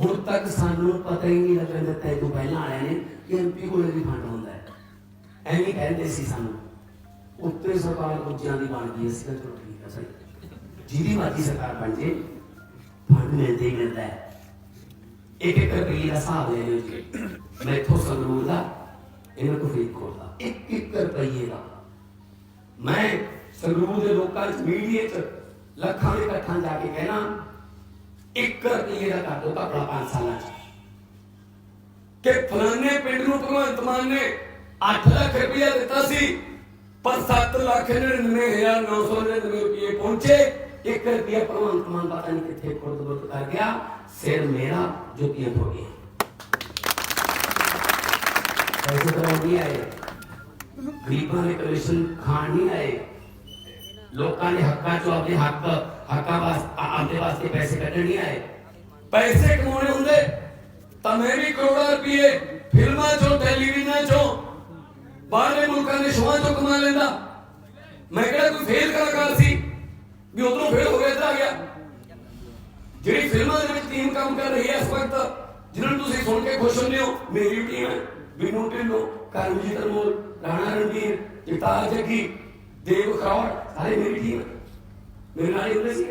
ਹੁਣ ਤੱਕ ਸਾਨੂੰ ਪਤਾ ਹੀ ਨਹੀਂ ਲੱਗਣ ਦਿੱਤਾ ਇਹ ਤੋਂ ਪਹਿਲਾਂ ਆਇਆ ਨੇ ਕਿ ਐਮਪੀ ਕੋਲੇ ਵੀ ਫੰਡ ਹੁੰਦਾ ਹੈ। ਐਵੇਂ ਕਹਿੰਦੇ ਸੀ ਸਾਨੂੰ ਉੱਤੇ ਸਰਕਾਰ ਦੂਜਿਆਂ ਦੀ ਬਣ ਗਈ, ਅਸੀਂ ਚਲੋ ਠੀਕ ਹੈ ਸਹੀ। ਜਿਹਦੀ ਮਰਜ਼ੀ ਸਰਕਾਰ ਬਣ ਜੇ, ਫੰਡ ਮਿਲਦੇ ਹੀ ਮਿਲਦਾ ਹੈ। ਇੱਕ ਇੱਕ ਰੁਪਏ ਦਾ ਹਿਸਾਬ ਲੈ ਲਿਓ ਜੀ। ਮੈਂ ਇੱਥੋਂ ਸੰਗਰੂਰ ਦਾ, ਇਹਨਾਂ ਤੋਂ ਫਰੀਦਕੋਟ ਦਾ। ਇੱਕ ਇੱਕ ਰੁਪਈਏ ਦਾ। ਮੈਂ ਸੰਗਰੂਰ ਦੇ ਲੋਕਾਂ ਚ ਮੀਡੀਆ ਚ ਲੱਖਾਂ ਦੇ ਇਕੱਠਾਂ ਜਾ ਕੇ ਕਹਿਣਾ ਇੱਕ ਰੁਪਏ ਦਾ ਕਰ ਦੋ ਕਪੜਾ 5 ਸਾਲਾਂ ਚ। ਕਿ ਫਲਾਣੇ ਪਿੰਡ ਨੂੰ ਭਗਵੰਤ ਮਾਨ ਨੇ 8 ਲੱਖ ਰੁਪਇਆ ਦਿੱਤਾ ਸੀ, ਪਰ 7 ਲੱਖ 99999 ਰੁਪਏ ਪਹੁੰਚੇ। ਇੱਕ ਰੁਪਇਆ ਭਗਵੰਤ ਮਾਨ ਪਤਾ ਨਹੀਂ ਕਿੱਥੇ ਖੁਰਦ-ਬੁਰਦ ਕਰ ਗਿਆ, ਸਿਰ ਮੇਰਾ, ਜੁੱਤੀਆਂ ਹੋ ਗਈਆਂ ਪੈਸੇ ਤਾਂ ਨਹੀਂ ਆਏ। ਗਰੀਬਾਂ ਦੇ ਕਮਿਸ਼ਨ ਖਾਣ ਨਹੀਂ ਆਏ। ਲੋਕਾਂ ਨੇ ਹੱਕਾਂ ਚੋਂ ਆਪਣੇ ਹੱਕ ਹੱਕਾਂ ਵਾਸਤੇ ਆਪਦੇ ਵਾਸਤੇ ਪੈਸੇ ਕੱਢਣ ਨਹੀਂ ਆਏ। ਪੈਸੇ ਕਮਾਉਣੇ ਹੁੰਦੇ, ਤਾਂ ਮੈਂ ਵੀ ਕਰੋੜਾਂ ਰੁਪਏ ਫਿਲਮਾਂ ਚੋਂ, ਟੈਲੀਵਿਜ਼ਨਾਂ ਚੋਂ, ਬਾਹਰਲੇ ਮੁਲਕਾਂ ਦੇ ਸ਼ੋਆਂ ਚੋਂ ਕਮਾ ਲੈਂਦਾ। ਮੈਂ ਕਿਹੜਾ ਕੋਈ ਫੇਲ ਕਲਾਕਾਰ ਸੀ, ਵੀ ਉਧਰੋਂ ਫੇਲ ਹੋ ਗਿਆ, ਇੱਧਰ ਆ ਗਿਆ। ਜਿਹੜੀ ਫਿਲਮਾਂ ਦੇ ਵਿੱਚ ਟੀਮ ਕੰਮ ਕਰ ਰਹੀ ਹੈ ਇਸ ਵਕਤ, ਜਿਹਨਾਂ ਨੂੰ ਤੁਸੀਂ ਸੁਣ ਕੇ ਖੁਸ਼ ਹੁੰਦੇ ਹੋ, ਮੇਰੀ ਟੀਮ ਹੈ, ਬਿਨੂ ਢਿੱਲੋਂ, ਕਰਮਜੀਤ ਅਰਮੋਲ ਰਾਣਾ ਰਣਵੀਰ ਜਗਤਾਰ ਜੱਗੀ, ਦੇਵ ਖਰੌੜ, ਸਾਰੇ ਮੇਰੀ ਟੀਮ ਹੈ। ਮੇਰੇ ਨਾਲ ਹੀ ਸੀ।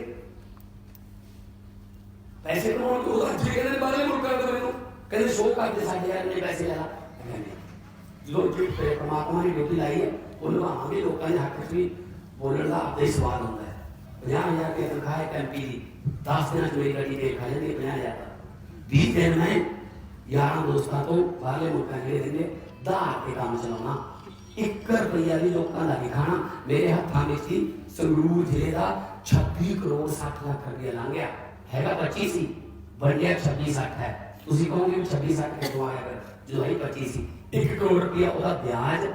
ਪੈਸੇ ਕਮਾਉਣ ਤੋਂ ਅੱਜ ਕਹਿੰਦੇ ਨੇ, ਬਾਹਰਲੇ ਮੁਲਕਾਂ ਦੇ ਮੈਨੂੰ। ਕਹਿੰਦੇ ਸ਼ੋਅ ਕਰਦੇ ਸਾਡੇ ਯਾਰ ਨੇ ਪੈਸੇ ਲੈ ਲਾ ਮੈਂ ਜੀ ਪਰਮਾਤਮਾ ਨੇ ਡਿਊਟੀ ਲਾਈ ਹੈ ਉਹ ਨਿਭਾਵਾਂਗੇ ਲੋਕਾਂ ਦੇ ਹੱਕ 'ਚ ਵੀ ਬੋਲਣ ਦਾ ਆਪਦਾ ਹੀ ਸਵਾਲ ਹੁੰਦਾ ਹੈ। 50000 ਰੁਪਏ ਤਨਖਾਹ ਹੈ ਐਮਪੀ ਦੀ। 10 ਦਿਨਾਂ 'ਚ ਮੇਰੀ ਗੱਡੀ ਖਾ ਜਾਂਦੀ ਹੈ 50000 20 ਦਿਨ ਮੈਂ ਯਾਰਾਂ ਦੋਸਤਾਂ ਤੋਂ ਬਾਹਰਲੇ ਮੁਲਕਾਂ ਜਿਹੜੇ ਰਹਿੰਦੇ, ਧਾਰ ਕੇ ਕੰਮ ਚਲਾਉਣਾ। 1 ਰੁਪਈਆ ਵੀ ਲੋਕਾਂ ਦਾ ਨਹੀਂ ਖਾਣਾ। ਮੇਰੇ ਹੱਥਾਂ ਵਿੱਚ ਸੀ ਸੰਗਰੂਰ ਜ਼ਿਲ੍ਹੇ ਦਾ 26 ਕਰੋੜ 60 ਲੱਖ ਰੁਪਇਆ ਲੰਘਿਆ। ਹੈਗਾ 25 ਸੀ ਵੰਡਿਆ 26 60 ਹੈ। ਤੁਸੀਂ ਕਹੋਗੇ 26 60 ਕਿੱਥੋਂ ਆਇਆ ਫਿਰ? ਜਦੋਂ ਇਹ 25 ਸੀ 1 ਕਰੋੜ ਰੁਪਇਆ ਉਹਦਾ ਵਿਆਜ,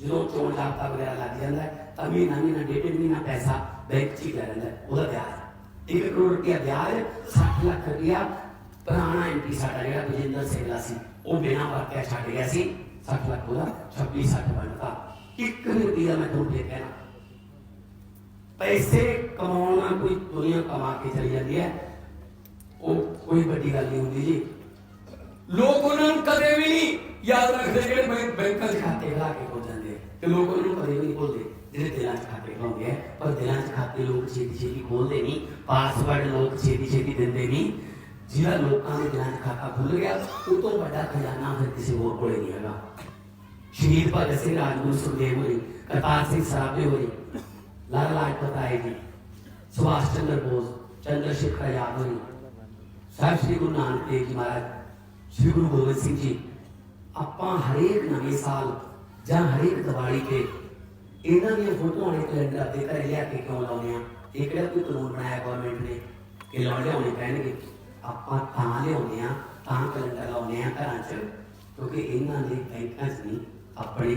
ਜਦੋਂ ਚੋਣ ਜਾਬਤਾ ਵਗੈਰਾ ਲੱਗ ਜਾਂਦਾ ਤਾਂ ਮਹੀਨਾ ਮਹੀਨਾ ਡੇਢ ਮਹੀਨਾ ਪੈਸਾ ਬੈਂਕ 'ਚ ਹੀ ਪਿਆ ਰਹਿੰਦਾ ਉਹਦਾ ਵਿਆਜ। 1 ਕਰੋੜ ਰੁਪਇਆ ਵਿਆਜ 60 ਲੱਖ ਰੁਪਇਆ ਪੁਰਾਣਾ ਐਮਪੀ ਸਾਡਾ ਜਿਹੜਾ ਬਜਿੰਦਰ ਸਿੰਘਲਾ ਸੀ, ਉਹ ਬਿਨਾਂ ਵਰਤਿਆ ਛੱਡ ਗਿਆ ਸੀ। 60 ਲੱਖ ਉਹਦਾ 26 60 ਬਣਦਾ ਇੱਕ ਰੁਪਇਆ ਮੈਂ ਤੁਹਾਨੂੰ ਦੇ ਕਹਿਣਾ ਪੈਸੇ ਕਮਾਉਣਾ ਕੋਈ ਦੁਨੀਆ ਕਮਾ ਕੇ ਚਲੀ ਜਾਂਦੀ ਹੈ। ਉਹ ਕੋਈ ਵੱਡੀ ਗੱਲ ਨਹੀਂ ਹੁੰਦੀ ਜੀ। ਲੋਕ ਉਹਨਾਂ ਨੂੰ ਕਦੇ ਵੀ ਨਹੀਂ ਯਾਦ ਰੱਖਦੇ ਜਿਹੜੇ ਬੈਂਕ ਬੈਂਕਾਂ 'ਚ ਖਾਤੇ ਖਲਾ ਕੇ ਹੋ ਜਾਂਦੇ ਤੇ ਲੋਕ ਉਹਨਾਂ ਨੂੰ ਕਦੇ ਵੀ ਨਹੀਂ ਭੁੱਲਦੇ ਜਿਹੜੇ ਦਿਲਾਂ 'ਚ ਖਾਤੇ ਖਲਾਉਂਦੇ ਆ। ਪਰ ਦਿਲਾਂ 'ਚ ਖਾਤੇ ਲੋਕ ਛੇਤੀ ਛੇਤੀ ਖੋਲਦੇ ਨਹੀਂ ਪਾਸਵਰਡ ਲੋਕ ਛੇਤੀ ਛੇਤੀ ਦਿੰਦੇ ਨਹੀਂ। ਜਿਹੜਾ ਲੋਕਾਂ ਦੇ ਦਿਲਾਂ 'ਚ ਖਾਤਾ ਖੁੱਲ ਗਿਆ, ਉਹ ਤੋਂ ਵੱਡਾ ਖਜ਼ਾਨਾ ਫਿਰ ਕਿਸੇ ਹੋਰ ਕੋਲੇ ਨਹੀਂ ਹੈਗਾ। ਸ਼ਹੀਦ ਭਗਤ ਸਿੰਘ ਰਾਜਗੁਰੂ ਸੁਖਦੇਵ ਹੋਈ ਕਰਤਾਰ ਸਿੰਘ ਸਰਾਭੇ ਹੋਈ ਲਾਲਾ ਲਾਜਪਤ ਰਾਏ ਜੀ ਸੁਭਾਸ਼ ਚੰਦਰ ਬੋਸ ਚੰਦਰ ਸ਼ੇਖਰ ਆਜ਼ਾਦ ਹੋਈ ਸਾਹਿਬ ਸ੍ਰੀ ਗੁਰੂ ਨਾਨਕ ਦੇਵ ਜੀ ਮਹਾਰਾਜ ਸ੍ਰੀ ਗੁਰੂ ਗੋਬਿੰਦ ਸਿੰਘ ਜੀ ਆਪਾਂ ਹਰੇਕ ਨਵੇਂ ਸਾਲ ਜਾਂ ਹਰੇਕ ਦੀਵਾਲੀ ਤੇ ਇਹਨਾਂ ਦੀਆਂ ਫੋਟੋਆਂ ਨੇ ਕੈਲੰਡਰ ਦੇ ਘਰੇ ਲਿਆ ਕੇ ਕਿਉਂ ਲਾਉਂਦੇ ਆ ਇਹ ਕਿਹੜਾ ਕੋਈ ਕਾਨੂੰਨ ਬਣਾਇਆ ਗਵਰਨਮੈਂਟ ਨੇ ਕਿ ਲਾਉਣੇ ਹੋਣੇ ਪੈਣਗੇ ਆਪਾਂ ਤਾਂ ਲਿਆਉਂਦੇ ਆ ਤਾਂ ਕੈਲੰਡਰ ਲਾਉਂਦੇ ਆ ਘਰਾਂ 'ਚ ਕਿਉਂਕਿ ਇਹਨਾਂ ਦੇ ਬੈਂਕਾਂ 'ਚ ਨਹੀਂ ਆਪਣੇ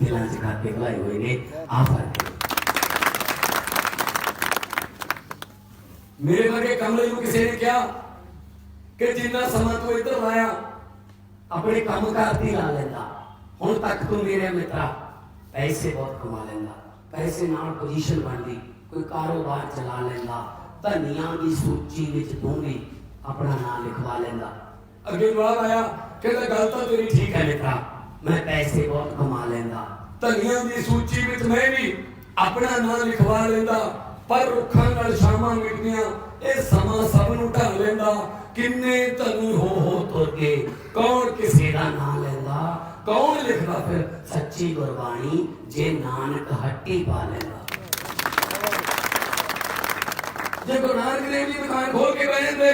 ਦਿਲਾਂ 'ਚ ਖਾਤੇ ਖੁਲਾਏ ਹੋਏ ਨੇ ਆਹ ਫ਼ਰਕ ਮੇਰੇ ਵਰਗੇ ਕਮਲੇ ਨੂੰ ਕਿਸੇ ਨੇ ਕਿਹਾ ਕਿ ਜਿੰਨਾ ਸਮਾਂ ਤੂੰ ਇੱਧਰ ਲਾਇਆ, ਆਪਣੇ ਕੰਮ ਕਰਦੀ ਲਾ ਲੈਂਦਾ। ਹੁਣ ਤੱਕ ਤੂੰ ਮੇਰੇ ਮਿੱਤਰਾ, ਪੈਸੇ ਬਹੁਤ ਕਮਾ ਲੈਂਦਾ। ਪੈਸੇ ਨਾਲ ਪੋਜੀਸ਼ਨ ਬਣਦੀ, ਕੋਈ ਕਾਰੋਬਾਰ ਚਲਾ ਲੈਂਦਾ। ਧਨੀਆਂ ਦੀ ਸੂਚੀ ਵਿੱਚ ਤੂੰ ਵੀ ਆਪਣਾ ਨਾਮ ਲਿਖਵਾ ਲੈਂਦਾ। ਅੱਗੇ ਜਵਾਬ ਆਇਆ, ਕਹਿੰਦਾ, ਗੱਲ ਤਾਂ ਤੇਰੀ ਠੀਕ ਹੈ ਮਿੱਤਰਾ, ਮੈਂ ਪੈਸੇ ਬਹੁਤ ਕਮਾ ਲੈਂਦਾ। ਧਨੀਆਂ ਦੀ ਸੂਚੀ ਵਿੱਚ ਮੈਂ ਵੀ ਆਪਣਾ ਨਾਮ ਲਿਖਵਾ ਲੈਂਦਾ। ਪਰ ਰੁੱਖਾਂ ਨਾਲ ਸ਼ਾਮਾਂ ਮਿਟਦੀਆਂ ਇਹ ਸਮਾਂ ਸਭ ਨੂੰ ਢਲ ਲੈਂਦਾ। ਕਿੰਨੇ ਧਨੀ ਹੋ ਹੋ ਤੁਰ ਕੌਣ ਕਿਸੇ ਦਾ ਨਾਮ ਲੈਂਦਾ? ਕੌਣ ਲਿਖਦਾ ਫਿਰ? ਸੱਚੀ ਗੁਰਬਾਣੀ ਜੇ ਨਾਨਕ ਹੱਟੀ ਪਾ ਲੈਂਦਾ। ਜੇ ਗੁਰੂ ਨਾਨਕ ਦੇਵ ਜੀ ਦੁਕਾਨ ਖੋਲ ਕੇ ਬਹਿ ਜਾਂਦੇ,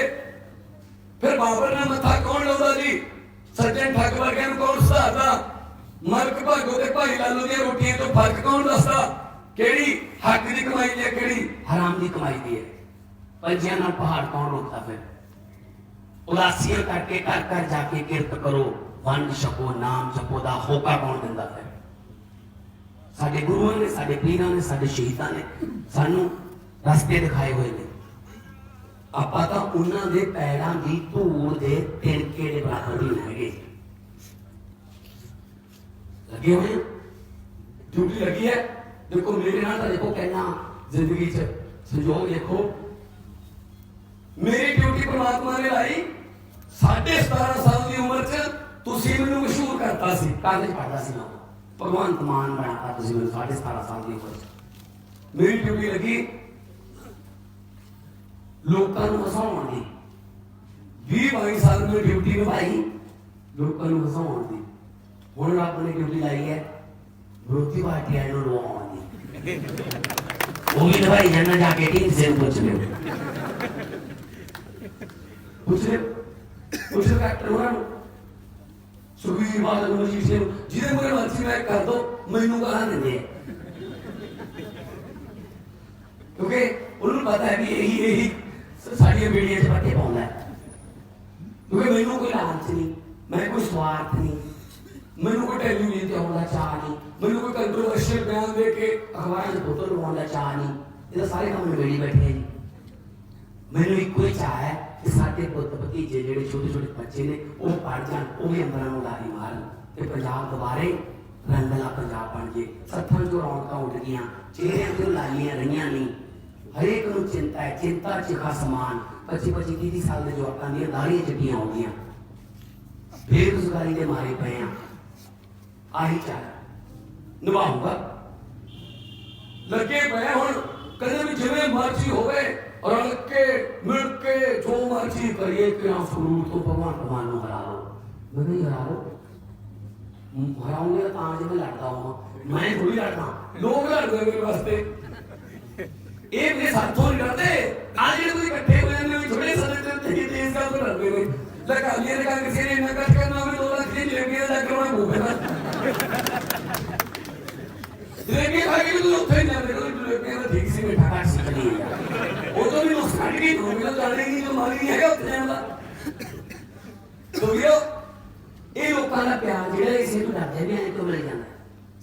ਫਿਰ ਬਾਬਰ ਨਾਲ ਮੱਥਾ ਕੌਣ ਲਾਉਂਦਾ ਜੀ? ਸੱਜਣ ਠੱਗ ਵਰਗਿਆਂ ਨੂੰ ਕੌਣ ਸੁਧਾਰਦਾ ਮਲਕ ਭਾਗੋ ਤੇ ਭਾਈ ਲਾਲੂ ਦੀਆਂ ਰੋਟੀਆਂ ਤੋਂ ਫ਼ਰਕ ਕੌਣ ਦੱਸਦਾ? ਕਿਹੜੀ? ਹੱਕ ਦੀ ਕਮਾਈ ਦੀ ਹੈ, ਕਿਹੜੀ? ਹਰਾਮ ਦੀ ਕਮਾਈ ਦੀ ਹੈ। ਪੰਜਿਆਂ ਨਾਲ ਪਹਾੜ ਕੌਣ ਰੋਕਦਾ ਫਿਰ? ਉਦਾਸੀਆਂ ਕਰਕੇ ਘਰ ਘਰ ਜਾ ਕੇ ਕਿਰਤ ਕਰੋ। ਵੰਡ ਛਕੋ, ਨਾਮ ਜਪੋ ਦਾ ਹੋਕਾ ਕੌਣ ਦਿੰਦਾ ਫਿਰ? ਸਾਡੇ ਗੁਰੂਆਂ ਨੇ, ਸਾਡੇ ਪੀਰਾਂ ਨੇ, ਸਾਡੇ ਸ਼ਹੀਦਾਂ ਨੇ ਸਾਨੂੰ ਰਸਤੇ ਦਿਖਾਏ ਹੋਏ ਨੇ। ਆਪਾਂ ਤਾਂ ਉਹਨਾਂ ਦੇ ਪੈਰਾਂ ਦੀ ਧੂੜ ਦੇ ਤਿਣਕੇ ਦੇ ਬਰਾਬਰ ਨਹੀਂ ਹੈਗੇ। ਲੱਗੇ ਹੋਏ ਡਿਊਟੀ ਲੱਗੀ ਹੈ? ਦੇਖੋ ਮੇਰੇ ਨਾਲ ਤਾਂ ਦੇਖੋ ਕਹਿਣਾ ਜ਼ਿੰਦਗੀ 'ਚ ਸੰਜੋਗ ਦੇਖੋ ਮੇਰੀ ਡਿਊਟੀ ਪ੍ਰਮਾਤਮਾ ਨੇ ਲਾਈ ਸਾਢੇ 17 ਸਾਲ ਦੀ ਉਮਰ 'ਚ ਤੁਸੀਂ ਮੈਨੂੰ ਮਸ਼ਹੂਰ ਕਰਤਾ ਸੀ ਕਾਗਜ਼ ਪੜਦਾ ਸੀ ਮੈਂ ਭਗਵੰਤ ਮਾਨ ਬਣਾਤਾ ਤੁਸੀਂ ਮੈਨੂੰ ਸਾਢੇ 17 ਸਾਲ ਦੀ ਉਮਰ 'ਚ ਮੇਰੀ ਡਿਊਟੀ ਲੱਗੀ ਲੋਕਾਂ ਨੂੰ ਹਸਾਉਣ ਦੀ 20 22 ਸਾਲ ਮੈਂ ਡਿਊਟੀ ਨਿਭਾਈ ਲੋਕਾਂ ਨੂੰ ਹਸਾਉਣ ਦੀ ਹੁਣ ਰੱਬ ਨੇ ਡਿਊਟੀ ਲਾਈ ਹੈ ਵਿਰੋਧੀ ਪਾਰਟੀਆਂ ਨੂੰ ਲਵਾਉਣ ਦੀ ਉਹ ਵੀ ਨਿਭਾਈ ਜਾਣਾ ਜਾ ਕੇ ਟੀਮ ਸੇ ਪੁੱਛ ਲਿਓ ਪੁੱਛ ਲਿਓ ਪੁੱਛ ਉਹਨਾਂ ਨੂੰ ਸੁਖੀ ਬਾਦਲ ਨੂੰ ਜੀ ਸੇ ਜਿਹਦੇ ਮਗਰ ਮਰਜ਼ੀ ਮੈਂ ਕਰ ਦੋ ਮੈਨੂੰ ਕਹਾਂ ਦਿੰਦੇ ਆ ਕਿਉਂਕਿ ਉਹਨੂੰ ਪਤਾ ਹੈ ਵੀ ਇਹੀ ਇਹੀ ਸਾਡੀਆਂ ਬੇੜੀਆਂ 'ਚ ਪੱਟੇ ਪਾਉਂਦਾ ਹੈ ਕਿਉਂਕਿ ਮੈਨੂੰ ਕੋਈ ਲਾਲਚ ਨਹੀਂ ਮੈਂ ਕੋਈ ਸਵਾਰਥ ਨਹੀਂ ਮੈਨੂੰ ਕੋਈ ਟੈਲੀਵਿਜ਼ਨ ਤੇ ਆਉਣ ਦਾ ਚਾਹ ਨਹੀਂ ਮੈਨੂੰ ਕੋਈ ਕੰਟਰੋਵਰਸ਼ੀਅਲ ਬਿਆਨ ਦੇ ਕੇ ਅਖਬਾਰਾਂ 'ਚ ਫੋਟੋ ਲਵਾਉਣ ਦਾ ਚਾਹ ਨਹੀਂ। ਇਹ ਸਾਰੇ ਕੰਮ ਮੇਰੀ ਬੈਠੇ ਜੀ ਮੈਨੂੰ ਇੱਕੋ ਹੀ ਚਾਹ ਹੈ ਕਿ ਸਾਡੇ ਪੁੱਤ ਭਤੀਜੇ ਜਿਹੜੇ ਛੋਟੇ ਛੋਟੇ ਬੱਚੇ ਨੇ, ਉਹ ਪੜ ਜਾਣ, ਉਹ ਵੀ ਅੰਦਰਾਂ ਨੂੰ ਲਾਰੀ ਮਾਰਨ। ਤੇ ਪੰਜਾਬ ਦੁਬਾਰੇ ਰੰਗਲਾ ਪੰਜਾਬ ਬਣ ਜੇ ਸੱਥਾਂ ਚੋਂ ਰੌਣਕਾਂ ਉੱਡ ਗਈਆਂ, ਚਿਹਰਿਆਂ ਤੇ ਲਾਲੀਆਂ ਰਹੀਆਂ ਨਹੀਂ। ਹਰੇਕ ਨੂੰ ਚਿੰਤਾ ਹੈ, ਚਿੰਤਾ ਚ ਖਾਸ ਸਮਾਨ। 25 25 30 ਸਾਲ ਦੇ ਜਵਾਕਾਂ ਦੀਆਂ ਦਾੜੀਆਂ ਚਿੱਟੀਆਂ ਹੋ ਗਈਆਂ। ਬੇਰੁਜ਼ਗਾਰੀ ਦੇ ਮਾਰੇ ਪਏ ਆ। ਆਹੀ ਚਾਹ ਨਿਭਾਊਗਾ। ਲੱਗੇ ਪਏ ਹੁਣ ਕਦੇ ਵੀ ਜਿਵੇਂ ਮਰਜ਼ੀ ਹੋਵੇ, ਰਲ ਕੇ, ਮਿਲ ਕੇ ਜੋ ਮਰਜ਼ੀ ਕਰੀਏ ਕਿ ਆ ਫਰੂਟ ਤੋਂ ਭਗਵਾਨ ਭਗਵਾਨ ਨੂੰ ਹਰਾ ਮੈਂ ਨਹੀਂ ਹਰਾ ਹਰਾਉਂਗੇ ਤਾਂ ਜਿਵੇਂ ਲੜਦਾ ਹਾਂ ਮੈਂ ਥੋੜੀ ਲੜਦਾ। ਲੋਕ ਲੜਦੇ ਮੇਰੇ ਵਾਸਤੇ। ਇਹ ਮੇਰੇ ਸਾਥੋਂ ਨਹੀਂ ਲੜਦੇ। ਆ ਜਿਹੜੇ ਕੋਈ ਇਕੱਠੇ ਹੋਏ ਨੇ ਥੋੜੇ ਸਮੇਂ ਤੇ ਤੇ ਇਸ ਗੱਲ ਤੋਂ ਲੜਦੇ ਨੇ। ਲਗਾ ਲਿਆ ਨੇ ਕਿਸੇ ਨੇ ਇੰਨਾ ਕੱਟ ਕਰਨਾ ਵੀ 2 ਲੱਖ ਦੀ ਜਲੇਬੀ ਦਾ ਕਰਨਾ ਪਊਗਾ ਜਲੇਬੀ ਖਾ ਕੇ ਵੀ ਤੂੰ ਉੱਥੇ ਨਹੀਂ ਜਾਂਦੇ ਕੋਈ ਜਲੇਬੀ ਦਾ ਠੀਕ ਸੀ, ਮਿੱਠਾ ਘੱਟ ਸੀ ਉਹ ਤੋਂ ਵੀ ਨੁਕਸ ਕੱਢ ਗਈ ਤੂੰ ਜਾਣੇ ਨਹੀਂ ਜੋ ਨਹੀਂ ਹੈਗਾ ਉੱਥੇ ਜਾਣ ਦਾ। ਲੋਗਿਓ ਇਹ ਲੋਕਾਂ ਦਾ ਪਿਆਰ ਜਿਹੜਾ ਇਸੇ ਤੋਂ ਡਰਦੇ ਵੀ ਐਂ ਕਿਉਂ ਜਾਂਦਾ।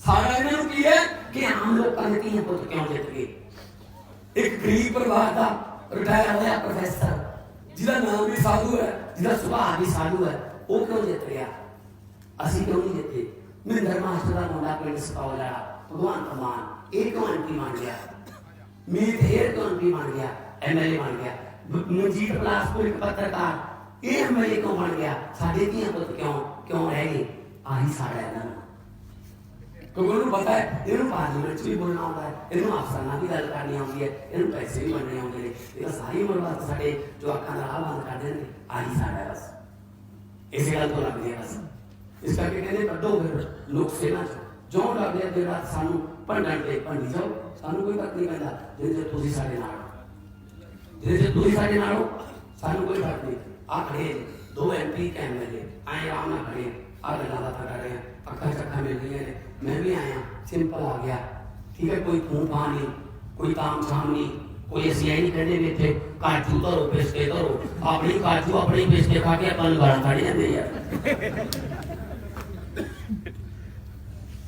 ਸਾਰਾ ਇਹਨਾਂ ਨੂੰ ਕੀ ਹੈ ਕਿ ਆਮ ਲੋਕਾਂ ਦੇ ਧੀਆਂ ਪੁੱਤ ਕਿਉਂ ਜਿੱਤ ਗਏ? ਇੱਕ ਗਰੀਬ ਪਰਿਵਾਰ ਦਾ ਰਿਟਾਇਰ ਹੋਇਆ ਪ੍ਰੋਫੈਸਰ ਜਿਹਦਾ ਨਾਮ ਵੀ ਸਾਧੂ ਹੈ, ਜਿਹਦਾ ਸੁਭਾਅ ਵੀ ਸਾਧੂ ਹੈ, ਉਹ ਕਿਉਂ ਜਿੱਤ ਗਿਆ? ਅਸੀਂ ਕਿਉਂ ਨਹੀਂ ਜਿੱਤੇ? ਮਹਿੰਦਰ ਮਾਸਟਰ ਦਾ ਮੁੰਡਾ ਪਿੰਡ ਸਪੌਲਾ ਭਗਵਾਨ ਮਾਨ ਇਹ ਕਿਉਂ ਐਮਪੀ ਬਣ ਗਿਆ ਮੀਤ ਹੇਰ ਕਿਉਂ ਐਮਪੀ ਬਣ ਗਿਆ ਐਮਐਲਏ ਬਣ ਗਿਆ ਬ- ਮਨਜੀਤ ਬਲਾਸਪੁਰ ਇੱਕ ਪੱਤਰਕਾਰ ਇਹ ਐਮਐਲਏ ਕਿਉਂ ਬਣ ਗਿਆ ਸਾਡੇ ਧੀਆਂ ਪੁੱਤ ਕਿਉਂ ਕਿਉਂ ਰਹਿ ਗਏ ਆਹੀ ਸਾਡਾ ਇਹਨਾਂ ਨੂੰ ਕਿਉਂਕਿ ਉਹਨੂੰ ਪਤਾ ਹੈ ਇਹਨੂੰ ਪਾਰਲੀਮੈਂਟ 'ਚ ਵੀ ਬੋਲਣਾ ਆਉਂਦਾ ਹੈ ਇਹਨੂੰ ਅਫਸਰਾਂ ਨਾਲ ਵੀ ਗੱਲ ਕਰਨੀ ਆਉਂਦੀ ਹੈ ਇਹਨੂੰ ਪੈਸੇ ਵੀ ਬਣਨੇ ਆਉਂਦੇ ਨੇ ਇਹ ਤਾਂ ਸਾਰੀ ਉਮਰ ਵਾਸਤੇ ਸਾਡੇ ਜੋ ਅੱਖਾਂ ਦਾ ਰਾਹ ਬੰਦ ਕਰ ਦੇਣਗੇ ਆਹੀ ਸਾਡਾ ਹੈ ਬਸ ਇਸੇ ਗੱਲ ਤੋਂ ਲੱਗਦੀ ਹੈ ਬਸ ਇਸ ਕਰਕੇ ਕਹਿੰਦੇ ਕੱਢੋ ਫਿਰ ਲੋਕ ਸੇਨਾ ਚ ਜੋ ਲੱਗਦੇ ਆ ਰਾਤ ਸਾਨੂੰ ਭੰਡਣ ਤੇ ਭੰਡੀ ਜਾਓ, ਸਾਨੂੰ ਕੋਈ ਫ਼ਰਕ ਨਹੀਂ ਪੈਂਦਾ ਜੇ ਜੇ ਤੁਸੀਂ ਸਾਡੇ ਨਾਲ ਜੇ ਜੇ ਤੁਸੀਂ ਸਾਡੇ ਨਾਲ ਹੋ, ਸਾਨੂੰ ਕੋਈ ਫ਼ਰਕ ਨਹੀਂ। ਆ ਦੋ ਐਮਪੀ ਕੈਮਰੇ ਆਏ ਆਰਾਮ ਨਾਲ ਖੜੇ ਆ। ਗੱਲਾਂ ਬਾਤਾਂ ਕਰ ਰਹੇ ਆ। ਅੱਖਾਂ ਚੱਖਾਂ ਮਿਲ ਰਹੀਆਂ ਨੇ। ਮੈਂ ਵੀ ਆਇਆ ਸਿੰਪਲ ਆ ਗਿਆ। ਠੀਕ ਹੈ, ਕੋਈ ਫੂੰ ਫਾਂ ਨਹੀਂ, ਕੋਈ ਤਾਮ ਛਾਮ ਕੋਈ ਅਸੀਂ ਇਹ ਨਹੀਂ ਕਹਿੰਦੇ ਵੀ ਇੱਥੇ ਕਾਜੂ ਧਰੋ, ਪੇਸਕੇ ਧਰੋ। ਆਪਣੀ ਕਾਜੂ ਆਪਣੀ ਪੇਸਕੇ ਖਾ ਕੇ ਆਪਾਂ ਨੂੰ ਗਾਲਾਂ ਕੱਢ ਜਾਂਦੇ ਯਾਰ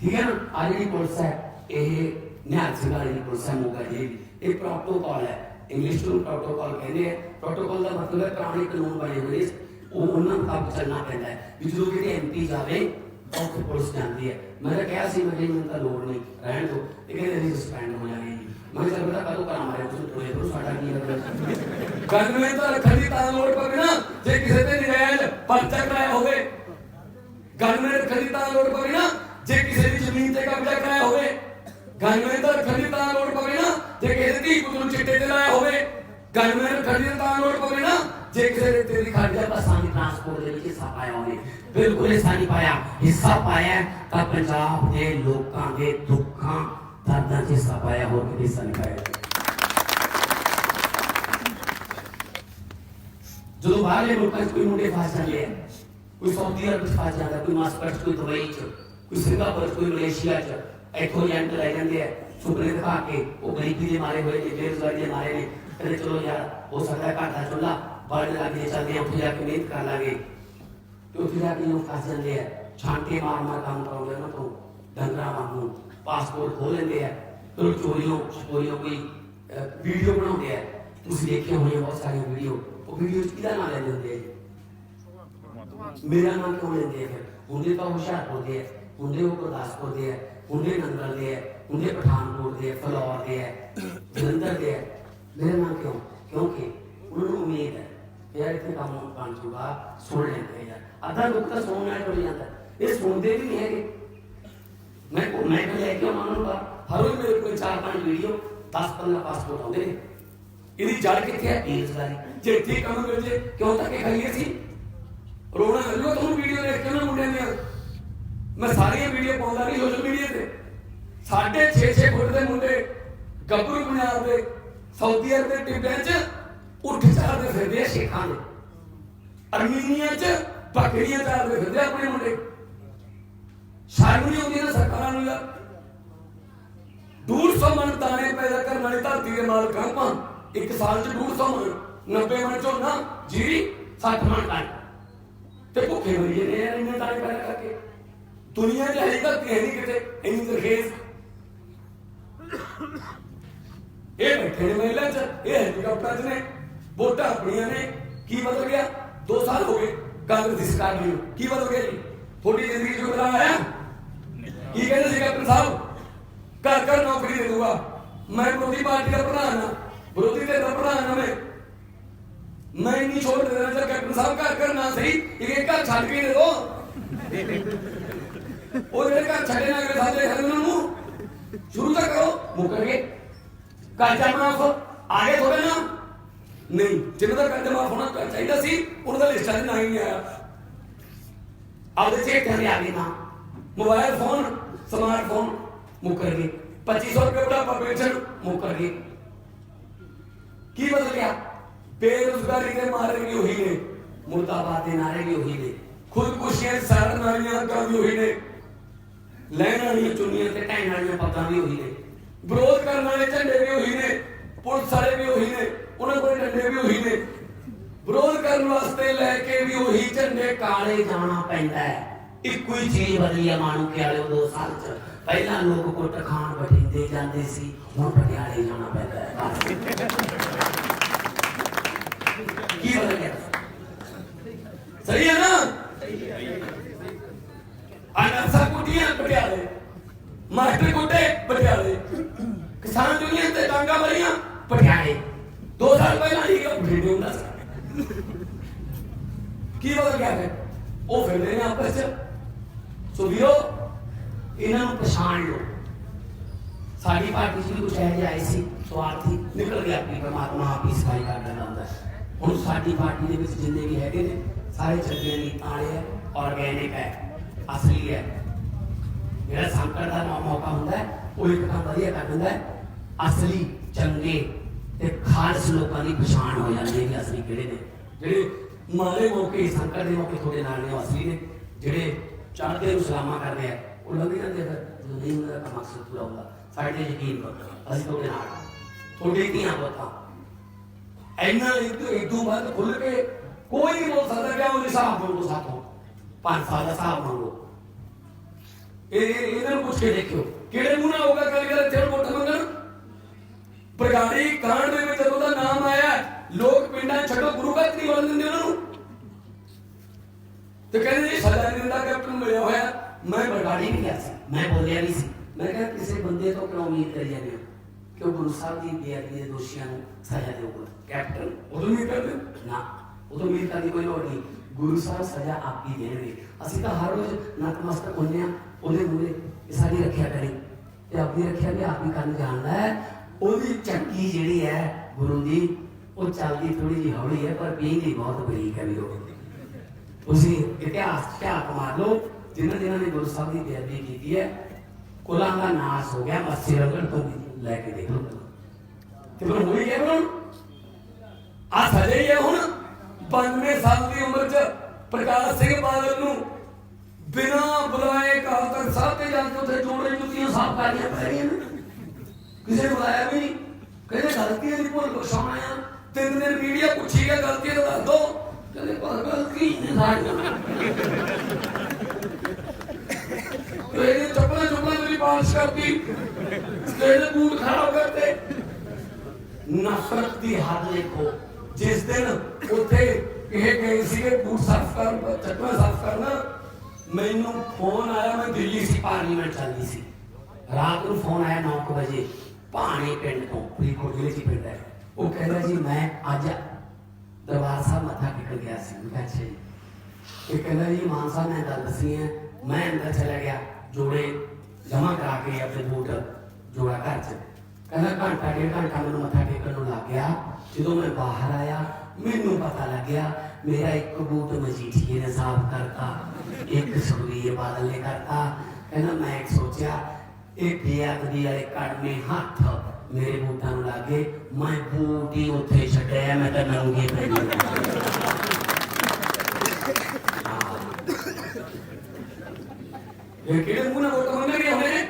ਠੀਕ ਹੈ ਨਾ? ਆ ਜਿਹੜੀ ਪੁਲਿਸ ਹੈ ਇਹ ਨਿਹੱਥ ਸਿੰਘ ਦੀ ਪੁਲਿਸ ਹੈ ਮੋਗਾ ਜੀ ਇਹ ਪ੍ਰੋਟੋਕਾਲ ਹੈ। ਇੰਗਲਿਸ਼ ਨੂੰ ਪ੍ਰੋਟੋਕਾਲ ਕਹਿੰਦੇ ਆ। ਪ੍ਰੋਟੋਕਾਲ ਦਾ ਮਤਲਬ ਹੈ ਪੁਰਾਣੇ ਕਾਨੂੰਨ ਬਣੇ ਹੋਏ ਨੇ, ਉਹ ਉਹਨਾਂ ਮੁਤਾਬਕ ਚੱਲਣਾ ਪੈਂਦਾ ਹੈ। ਵੀ ਜਦੋਂ ਕਿਤੇ ਐਮਪੀ ਜਾਵੇ ਉੱਥੇ ਪੁਲਿਸ ਜਾਂਦੀ ਹੈ। ਮੈਂ ਕਿਹਾ ਸੀ ਮੈਂ ਮੈਨੂੰ ਤਾਂ ਲੋੜ ਨਹੀਂ। ਰਹਿਣ ਦਿਓ। ਇਹ ਕਹਿੰਦੇ ਅਸੀਂ ਸਸਪੈਂਡ ਹੋ ਜਾਵਾਂਗੇ ਮੈਂ ਕਿਹਾ ਚੱਲ ਕਦੋਂ ਕਰਾਂ ਮਾਰੇ ਤੁਸੀਂ ਥੋੜੇ ਕਰੋ ਸਾਡਾ ਕੀ ਹੈ? ਗੱਲ ਨੂੰ ਤਾਂ ਰੱਖਣ ਤਾਂ ਲੋੜ ਪਵੇ ਨਾ। ਜੇ ਕਿਸੇ ਤੇ ਨਜਾਇਜ਼ ਪਰਚਾ ਕਰਾਇਆ ਹੋਵੇ ਗਨਮੈਨ ਰੱਖਣ ਦੀ ਤਾਂ ਲੋੜ ਪਵੇ ਨਾ। ਜੇ ਕਿਸੇ ਦੀ ਜ਼ਮੀਨ ਤੇ ਕਬਜ਼ਾ ਕਰਾਇਆ ਹੋਵੇ ਗਨਮੈਨ ਤਾਂ ਰੱਖਣ ਦੀ ਤਾਂ ਲੋੜ ਪਵੇ ਨਾ ਜੇ ਕਿਸੇ ਦੀ ਧੀ ਪੁੱਤ ਨੂੰ ਚਿੱਟੇ ਤੇ ਲਾਇਆ ਹੋਵੇ ਗਨਮੈਨ ਰੱਖਣ ਦੀ ਤਾਂ ਲੋੜ ਪਵੇ ਨਾ ਜੇ ਕਿਸੇ ਦੇ ਤੇਰੀ ਖਰਚਾ ਬੱਸਾਂ ਦੀ ਟਰਾਂਸਪੋਰਟ ਦੇ ਵਿੱਚ ਹਿੱਸਾ ਪਾਇਆ ਹੋਵੇ ਬਿਲਕੁਲ ਹਿੱਸਾ ਨਹੀਂ ਪਾਇਆ ਹਿੱਸਾ ਪਾਇਆ ਹੈ ਤਾਂ ਪੰਜਾਬ ਦੇ ਲੋਕਾਂ ਦੇ ਦੁੱਖਾਂ ਦਰਦਾਂ 'ਚ ਹਿੱਸਾ ਪਾਇਆ ਹੋਰ ਕਿਤੇ ਹਿੱਸਾ ਨਹੀਂ ਪਾਇਆ ਜਦੋਂ ਬਾਹਰਲੇ ਮੁਲਕਾਂ 'ਚ ਕੋਈ ਮੁੰਡੇ ਫਸ ਜਾਂਦੇ ਆ ਕੋਈ ਸਾਊਦੀ ਅਰਬ 'ਚ ਫਸ ਜਾਂਦਾ ਕੋਈ ਮਾਸਕਟ 'ਚ ਕੋਈ ਦੁਬਈ 'ਚ ਕੋਈ ਸਿੰਗਾਪੁਰ 'ਚ ਕੋਈ ਮਲੇਸ਼ੀਆ 'ਚ ਇੱਥੋਂ ਏਜੰਟ ਲੈ ਜਾਂਦੇ ਆ ਸੁਪਨੇ ਦਿਖਾ ਕੇ ਉਹ ਗਰੀਬੀ ਦੇ ਮਾਰੇ ਹੋਏ ਨੇ ਬੇਰੁਜ਼ਗਾਰੀ ਦੇ ਮਾਰੇ ਨੇ ਕਹਿੰਦੇ ਚਲੋ ਯਾਰ ਹੋ ਸਕਦਾ ਹੈ ਘਰ ਦਾ ਚੁੱਲਾ ਬਣ ਲੱਗੇ ਚੱਲਦੇ ਆ ਉੱਥੇ ਜਾ ਕੇ ਮਿਹਨਤ ਕਰ ਲਾਂਗੇ ਤੇ ਉੱਥੇ ਜਾ ਕੇ ਉਹ ਫਸ ਜਾਂਦੇ ਆ ਛਾਂਟੇ ਮਾਰ ਮਾਰ ਕੰਮ ਕਰਾਉਂਦੇ ਉਹਨਾਂ ਤੋਂ ਡੰਗਰਾਂ ਵਾਂਗੂ ਪਾਸਪੋਰਟ ਖੋਹ ਲੈਂਦੇ ਆ ਫਿਰ ਚੋਰੀਆਂ ਚੋਰੀਆਂ ਕੋਈ ਵੀਡੀਓ ਬਣਾਉਂਦੇ ਆ ਤੁਸੀਂ ਦੇਖੇ ਹੋਣੇ ਬਹੁਤ ਸਾਰੀਆਂ ਵੀਡੀਓ ਉਹ ਵੀਡੀਓ ਚ ਕਿਹਦਾ ਨਾਮ ਲੈਂਦੇ ਹੁੰਦੇ ਆ ਜੀ? ਮੇਰਾ ਨਾਮ ਕਿਉਂ ਲੈਂਦੇ ਆ ਫਿਰ ਹੁੰਦੇ ਤਾਂ ਹੁਸ਼ਿਆਰਪੁਰ ਦੇ ਆ ਹੁੰਦੇ ਉਹ ਗੁਰਦਾਸਪੁਰ ਦੇ ਆ ਹੁੰਦੇ ਨੰਗਲ ਦੇ ਆ ਹੁੰਦੇ ਪਠਾਨਕੋਟ ਦੇ ਆ ਫਲੌਰ ਦੇ ਆ ਜਲੰਧਰ ਦੇ ਆ ਮੇਰਾ ਨਾਮ ਕਿਉਂ? ਕਿਉਂਕਿ ਉਹਨਾਂ ਨੂੰ ਉਮੀਦ ਹੈ ਯਾਰ ਇੱਥੇ ਕੰਮ ਬਣ ਜੂਗਾ, ਸੁਣ ਲੈਂਦੇ ਯਾਰ ਅੱਧਾ ਲੋਕ ਤਾਂ ਸੁਣਨ ਨਾਲ ਟੁੱਟ ਜਾਂਦਾ। ਇਹ ਸੁਣਦੇ ਵੀ ਨਹੀਂ ਹੈਗੇ। ਮੈਂ ਕੋ ਮੈਂ ਲੈ ਕੇ ਆਉਣਾ ਹਰ ਰੋਜ਼ ਮੇਰੇ ਕੋਲ ਚਾਰ ਪੰਜ ਵੀਡੀਓ 10 15 ਪਾਸਪੋਰਟ ਆਉਂਦੇ ਨੇ। ਇਹਦੀ ਜੜ ਕਿੱਥੇ ਹੈ ਬੇਰੁਜ਼ਗਾਰੀ ਜੇ। ਇੱਥੇ ਕੰਮ ਮਿਲ ਜੇ ਕਿਉਂ ਤੱਕ ਖਾਈਏ ਸੀ ਰੋਣਾ ਮਿਲੂਗਾ ਤੁਹਾਨੂੰ ਵੀਡੀਓ ਦੇਖ ਕੇ ਉਹਨਾਂ ਮੁੰਡਿਆਂ ਦੀਆਂ ਮੈਂ ਸਾਰੀਆਂ ਵੀਡੀਓ ਪਾਉਂਦਾ ਨਹੀਂ ਸੋਸ਼ਲ ਮੀਡੀਆ ਤੇ। ਸਾਢੇ 6-6 ਫੁੱਟ ਦੇ ਮੁੰਡੇ ਗੱਭਰੂ ਪੰਜਾਬ ਦੇ ਸਾਊਦੀ ਅਰਬ ਦੇ ਟਿੱਬਿਆਂ 'ਚ ਉੱਠ ਚਾੜਦੇ ਫਿਰਦੇ ਆ ਸ਼ੇਖਾਂ ਦੇ। ਅਰਮੀਨੀਆ 'ਚ ਬੱਕਰੀਆਂ ਚਾੜਦੇ ਫਿਰਦੇ ਆਪਣੇ ਮੁੰਡੇ। ਸ਼ਰਮ ਨਹੀਂ ਆਉਂਦੀ ਨਾ ਸਰਕਾਰਾਂ ਨੂੰ ਯਾਰ। ਡੂਢ ਸੌ ਮਣ ਪੈਦਾ ਕਰਨ ਵਾਲੀ ਧਰਤੀ ਦੇ ਮਾਲਕ ਹਾਂ ਆਪਾਂ। ਇੱਕ ਸਾਲ 'ਚ ਦੂਰ ਸੌ ਮਣ 90 ਮਣ ਝੋਨਾ, ਜੀਰੀ 60 ਮਣ ਕਣਕ ਤੇ ਭੁੱਖੇ ਮਰੀਏ ਨੇ ਯਾਰ ਇੰਨੇ ਦਾਣੇ ਪੈਦਾ ਕਰਕੇ। ਦੁਨੀਆ 'ਚ ਹੈ ਧਰਤੀ ਹੈ ਨਹੀਂ ਕਿਤੇ ਇੰਨੀ ਤਰਖੇਜ਼ ਇਹ ਬੈਠੇ ਨੇ ਮਹਿਲਾ 'ਚ, ਇਹ ਹੈਲੀਕਾਪਟਰ 'ਚ ਨੇ, ਵੋਟਾਂ ਆਪਣੀਆਂ ਨੇ। ਕੀ ਬਦਲ ਗਿਆ? 2 ਸਾਲ ਹੋ ਗਏ ਕਾਂਗਰਸ ਦੀ ਸਰਕਾਰ ਨੂੰ ਕੀ ਬਦਲ ਗਿਆ ਜੀ? ਤੁਹਾਡੀ ਜ਼ਿੰਦਗੀ 'ਚ ਬਦਲਾਅ ਆਇਆ? ਕੀ ਕਹਿੰਦੇ ਸੀ ਕੈਪਟਨ ਸਾਹਿਬ? ਘਰ ਘਰ ਨੌਕਰੀ ਦੇ ਦੂੰਗਾ ਮੈਂ ਵਿਰੋਧੀ ਪਾਰਟੀ ਦਾ ਪ੍ਰਧਾਨ ਹਾਂ। ਵਿਰੋਧੀ ਧਿਰ ਦਾ ਪ੍ਰਧਾਨ ਹਾਂ ਮੈਂ। ਮੈਂ ਨਹੀਂ ਛੋੜ ਦੇਣਾ ਚਾਹ ਕੈਪਟਨ ਸਾਹਿਬ ਘਰ ਘਰ ਨਾ ਸਹੀ, ਇੱਕ ਘਰ ਛੱਡ ਕੇ ਦੇ ਦੋ। ਉਹ ਜਿਹੜੇ ਘਰ ਛੱਡੇ ਨਾ, ਅਗਲੇ ਸਾਡੇ ਹਰ ਨੂੰ, ਸ਼ੁਰੂ ਤਾਂ ਕਰੋ ਮੁੱਕਰ ਗਏ ਕਰਜ਼ਾ ਮਾਫ ਆਗੇ ਥੋੜੇ ਨਾ। ਨਹੀਂ ਜਿਹਨਾਂ ਦਾ ਕਰਜ਼ਾ ਮਾਫ ਹੋਣਾ ਚਾਹੀਦਾ ਸੀ, ਉਹਨਾਂ ਦਾ ਲਿਸਟਾਂ 'ਚ ਨਾ ਹੀ ਆਇਆ। ਆਪਦੇ ਚੇਕ ਕਰ ਲਿਆ ਨਾ ਮੋਬਾਈਲ ਫੋਨ ਸਮਾਰਟਫੋਨ ਮੁੱਕਰ ਗਏ 2500 ਰੁਪਏ ਬੜਾ ਪੈਨਸ਼ਨ ਮੁੱਕਰ ਗਏ ਕੀ ਬਦਲ ਗਿਆ? ਬੇਰੁਜ਼ਗਾਰੀ ਦੇ ਮਾਰੇ ਵੀ ਉਹੀ ਨੇ। ਮੁਰਦਾਬਾਦ ਦੇ ਨਾਰੇ ਵੀ ਉਹੀ ਨੇ। ਖੁਦਕੁਸ਼ੀਆਂ ਸਾੜਨ ਵਾਲੀਆਂ ਅੱਗਾਂ ਵੀ ਉਹੀ ਨੇ। ਲੈਣ ਵਾਲੀਆਂ ਚੁੰਨੀਆਂ ਤੇ ਢਹਿਣ ਵਾਲੀਆਂ ਪੱਗਾਂ ਵੀ ਉਹੀ ਨੇ। ਵਿਰੋਧ ਕਰਨ ਵਾਲੇ ਝੰਡੇ ਵੀ ਉਹੀ ਨੇ, ਪੁਲਿਸ ਵਾਲੇ ਵੀ ਉਹੀ ਨੇ, ਉਹਨਾਂ ਕੋਲ ਡੰਡੇ ਵੀ ਉਹੀ ਨੇ। ਵਿਰੋਧ ਕਰਨ ਵਾਸਤੇ ਲੈ ਕੇ ਵੀ ਉਹੀ ਝੰਡੇ ਕਾਲੇ ਜਾਣਾ ਪੈਂਦਾ ਹੈ। ਇੱਕੋ ਹੀ ਚੀਜ਼ ਬਦਲੀ ਆ ਮਾਣੂ ਕੇ ਵਾਲੇ ਦੋ ਸਾਲ ਚ। ਪਹਿਲਾਂ ਲੋਕ ਕੁੱਟ ਖਾਣ ਬਠਿੰਡੇ ਜਾਂਦੇ ਸੀ, ਹੁਣ ਪਟਿਆਲੇ ਜਾਣਾ ਪੈਂਦਾ ਹੈ। ਕੀ ਬਦਲ ਗਿਆ? ਸਹੀ ਹੈ ਨਾ? ਅਨਰਸਾ ਕੁੱਟੀਆਂ ਪਟਿਆਲੇ। ਮਾਸਟਰ ਕੁੱਟੇ ਪਟਿਆਲੇ। ਕਿਸਾਨ ਯੂਨੀਅਨ ਤੇ ਡਾਂਗਾ ਮਰੀਆਂ ਪਟਿਆਲੇ। ਦੋ ਸਾਲ ਪਹਿਲਾਂ ਹੀ ਕਿ ਹੁੰਦਾ ਸੀ ਕੀ ਬਦਲ ਗਿਆ ਹੈ ਉਹ ਫਿਰਦੇ ਨੇ ਆਪਸ ਚ। ਸੋ ਵੀਰੋ, ਇਹਨਾਂ ਨੂੰ ਪਛਾਣ ਲਓ। ਸਾਡੀ ਪਾਰਟੀ ਚ ਵੀ ਕੁਝ ਇਹੋ ਜਿਹਾ ਆਏ ਸੀ। ਸਵਾਰਥੀ ਨਿਕਲ ਗਿਆ ਆਪਣੀ ਪਰਮਾਤਮਾ ਆਪ ਹੀ ਸਫ਼ਾਈ ਕਰ ਦਿੰਦਾ ਹੁਣ ਸਾਡੀ ਪਾਰਟੀ ਦੇ ਵਿੱਚ ਜਿੰਨੇ ਵੀ ਹੈਗੇ ਨੇ, ਸਾਰੇ ਚੰਗੇ ਨਹੀਂ ਆਲੇ ਹੈ ਔਰਗੈਨਿਕ ਹੈ ਅਸਲੀ ਹੈ। ਜਿਹੜਾ ਸੰਕਟ ਦਾ ਮੌ- ਮੌਕਾ ਹੁੰਦਾ ਉਹ ਇੱਕ ਵਧੀਆ ਕਰ ਦਿੰਦਾ ਅਸਲੀ ਚੰਗੇ ਤੇ ਖਾਲਸ ਲੋਕਾਂ ਦੀ ਪਛਾਣ ਹੋ ਜਾਂਦੀ ਹੈ ਕਿ ਅਸਲੀ ਕਿਹੜੇ ਨੇ। ਜਿਹੜੇ ਮਾਲੇ ਮੌਕੇ, ਸੰਕਟ ਦੇ ਮੌਕੇ ਤੁਹਾਡੇ ਨਾਲ ਨੇ, ਉਹ ਅਸਲੀ ਨੇ। ਜਿਹੜੇ ਚੜ੍ਹਦੇ ਨੂੰ ਸਲਾਮਾ ਕਰਦੇ ਆ, ਉਹ ਲੰਘ ਜਾਂਦੇ ਫਿਰ। ਜਦੋਂ ਨਹੀਂ ਉਹਨਾਂ ਦਾ ਮਕਸਦ ਪੂਰਾ ਹੁੰਦਾ। ਸਾਡੇ ਯਕੀਨ ਕਰੋ, ਅਸੀਂ ਤੁਹਾਡੇ ਨਾਲ ਤੁਹਾਡੇ ਧੀਆਂ ਪੁੱਤਾਂ। ਇੰਨਾ ਇਦੋਂ ਇਦੋਂ ਬਾਅਦ ਖੁੱਲ ਕੇ ਕੋਈ ਨਹੀਂ ਬੋਲ ਸਕਦਾ ਕਿ ਉਹ ਹਿਸਾਬ ਮੰਗੋ ਸਾਥੋਂ ਪੰਜ ਸਾਲ ਦਾ ਹਿਸਾਬ ਮੰਗੋ ਇਹ ਇਹ- ਇਹਨਾਂ ਨੂੰ ਪੁੱਛ ਕੇ ਦੇਖਿਓ, ਕਿਹੜੇ ਮੂੰਹ ਨਾਲ ਹੋਗਾ ਕੱਲ ਕਰ ਇੱਥੇ ਵੋਟ ਮੰਗਣ? ਪ੍ਰਗਾੜੀ ਕਾਂਡ ਦੇ ਵਿੱਚ ਜਦੋਂ ਦਾ ਨਾਮ ਆਇਆ, ਲੋਕ ਪਿੰਡਾਂ 'ਚ ਛੱਡੋ, ਗੁਰੂ ਘਰ ਨਹੀਂ ਵੜਨ ਦਿੰਦੇ ਉਹਨਾਂ ਨੂੰ। ਤੇ ਕਹਿੰਦੇ ਜੀ ਸਜ਼ਾ ਨਹੀਂ ਦਿੰਦਾ, ਕੈਪਟਨ ਮਿਲਿਆ ਹੋਇਆ। ਮੈਂ ਬਰਗਾੜੀ ਵੀ ਗਿਆ ਸੀ, ਮੈਂ ਬੋਲਿਆ ਨਹੀਂ ਸੀ। ਮੈਂ ਕਿਹਾ, ਕਿਸੇ ਬੰਦੇ ਤੋਂ ਕਿਉਂ ਉਮੀਦ ਕਰੀ ਜਾਂਦੇ ਹੋ? ਕਿ ਉਹ ਗੁਰੂ ਸਾਹਿਬ ਦੀ ਬੇਅਦਬੀ ਦੇ ਦੋਸ਼ੀਆਂ ਨੂੰ ਸਜ਼ਾ ਦੇਊਗਾ ਕੈਪਟਨ, ਉਦੋਂ ਨਹੀਂ ਕਰਦੇ ਨਾ, ਉਦੋਂ ਉਮੀਦ ਕਰਦੀ ਕੋਈ ਲੋੜ ਨਹੀਂ। ਗੁਰੂ ਸਾਹਿਬ ਸਜ਼ਾ ਆਪ ਹੀ ਦੇਣਗੇ। ਅਸੀਂ ਤਾਂ ਹਰ ਰੋਜ਼ ਨਤਮਸਤਕ ਹੁੰਦੇ ਆ ਉਹਦੇ ਮੂਹਰੇ ਸਾਡੀ ਰੱਖਿਆ ਕਰੇ। ਤੇ ਆਪਣੀ ਰੱਖਿਆ ਵੀ ਆਪ ਹੀ ਕਰਨ ਜਾਣਦਾ ਹੈ। ਉਹਦੀ ਚੱਕੀ ਜਿਹੜੀ ਹੈ ਗੁਰੂ ਦੀ, ਉਹ ਚੱਲਦੀ ਥੋੜੀ ਜਿਹੀ ਹੌਲੀ ਹੈ, ਪਰ ਪੀਂਦੀ ਬਹੁਤ ਬਰੀਕ ਹੈ ਵੀ ਤੁਸੀਂ ਇਤਿਹਾਸ ਝਾਕ ਮਾਰ ਲਓ ਜਿਨ੍ਹਾਂ ਜਿਨ੍ਹਾਂ ਨੇ ਗੁਰੂ ਸਾਹਿਬ ਦੀ ਬੇਅਦਬੀ ਕੀਤੀ ਹੈ, ਕੁਲਾਂ ਦਾ ਨਾਸ ਹੋ ਗਿਆ ਮੱਸੇ ਰਗੜ ਤੋਂ ਲੈ ਕੇ ਦੇਖ ਲਓ। ਤੇ ਫਿਰ ਹੋਈ ਗਿਆ ਹੁਣ? ਆ ਸਜੇ ਹੀ ਹੈ ਹੁਣ। 92 ਸਾਲ ਦੀ ਉਮਰ 'ਚ ਪ੍ਰਕਾਸ਼ ਸਿੰਘ ਬਾਦਲ ਨੂੰ ਬਿਨਾ ਬੁਲਾਏ ਕਾਲ ਤੱਕ ਸਾਹਿਬ ਤੇ ਜਾ ਕੇ ਉੱਥੇ ਜੋੜੇ ਜੁੱਤੀਆਂ ਸਾਫ਼ ਕਰੀਆਂ ਪੈ ਰਹੀਆਂ ਕਿਸੇ ਨੇ ਬੁਲਾਇਆ ਵੀ ਨਹੀਂ। ਕਹਿੰਦੇ ਗਲਤੀਆਂ ਦੀ ਭੁੱਲ ਬਖਸ਼ਾਉਣਾ ਆ। ਤਿੰਨ ਦਿਨ ਮੀਡੀਆ ਪੁੱਛੀ ਗਿਆ, ਗਲਤੀਆਂ ਦਾ ਦੱਸ ਦੋ। ਕਹਿੰਦੇ ਪਰ ਗਲਤੀ ਨਹੀਂ ਸਾਡੀਆਂ ਤੇ ਚੱਪਲਾਂ ਚੁੱਪਲਾਂ ਮੇਰੀ ਬਾਰਿਸ਼ ਕਰਦੀ ਇਹਦੇ ਬੂਟ ਖਰਾਬ ਕਰਤੇ। ਨਫ਼ਰਤ ਦੀ ਹੱਦ ਦੇਖੋ। ਜਿਸ ਦਿਨ ਉੱਥੇ ਇਹ ਗਏ ਸੀਗੇ ਬੂਟ ਸਾਫ਼ ਕਰਨ, ਚੱਪਲਾਂ ਸਾਫ਼ ਕਰਨਾ, ਮੈਨੂੰ ਫੋਨ ਆਇਆ, ਮੈਂ ਦਿੱਲੀ ਸੀ ਪਾਰਲੀਮੈਂਟ ਚੱਲਦੀ ਸੀ। ਰਾਤ ਨੂੰ ਫੋਨ ਆਇਆ 9 ਵਜੇ, ਭਾਣੇ ਪਿੰਡ ਤੋਂ ਫਰੀਦਕੋਟ ਜ਼ਿਲ੍ਹੇ 'ਚ ਪਿੰਡ ਹੈ। ਉਹ ਕਹਿੰਦਾ ਜੀ, ਮੈਂ ਅੱਜ ਦਰਬਾਰ ਸਾਹਿਬ ਮੱਥਾ ਗਿਆ ਸੀ। ਮੈਂ ਅੱਛਾ ਜੀ। ਇਹ ਕਹਿੰਦਾ ਜੀ, ਮਾਨ ਸਾਹਿਬ ਨੇ ਗੱਲ ਦੱਸੀ ਹੈ। ਮੈਂ ਅੰਦਰ ਚਲਾ ਗਿਆ, ਜੋੜੇ ਜਮਾ ਕਰਾ ਕੇ ਆਪਣੇ ਬੂਟ ਜੋੜਾ ਘਰ ਚ। ਕਹਿੰਦਾ, ਘੰਟਾ, ਡੇਢ ਘੰਟਾ ਮੈਨੂੰ ਮੱਥਾ ਟੇਕਣ ਨੂੰ ਲੱਗ ਗਿਆ। ਜਦੋਂ ਮੈਂ ਬਾਹਰ ਆਇਆ, ਮੈਨੂੰ ਪਤਾ ਲੱਗਿਆ ਮੇਰਾ ਇੱਕ ਬੂਟ ਮਜੀਠੀਏ ਨੇ ਸਾਫ਼ ਕਰਤਾ, ਇੱਕ ਸੁਖਬੀਰ ਬਾਦਲ ਨੇ ਕਰਤਾ। ਕਹਿੰਦਾ ਮੈਂ ਸੋਚਿਆ, ਇਹ ਬੇਅਦਬੀ ਵਾਲੇ ਕੜਮੇ ਹੱਥ ਮੇਰੇ ਬੂਟਾਂ ਨੂੰ ਲੱਗੇ ਮੈਂ ਬੂਟ ਹੀ ਉੱਥੇ ਛੱਡਿਆ, ਮੈਂ ਤਾਂ ਨੰਗੇ ਪੈਰੀ ਇਹ ਕਿਹੜੇ ਮੂੰਹ ਨਾਲ ਵੋਟ ਮੰਗਣਗੇ ਉਹਨੇ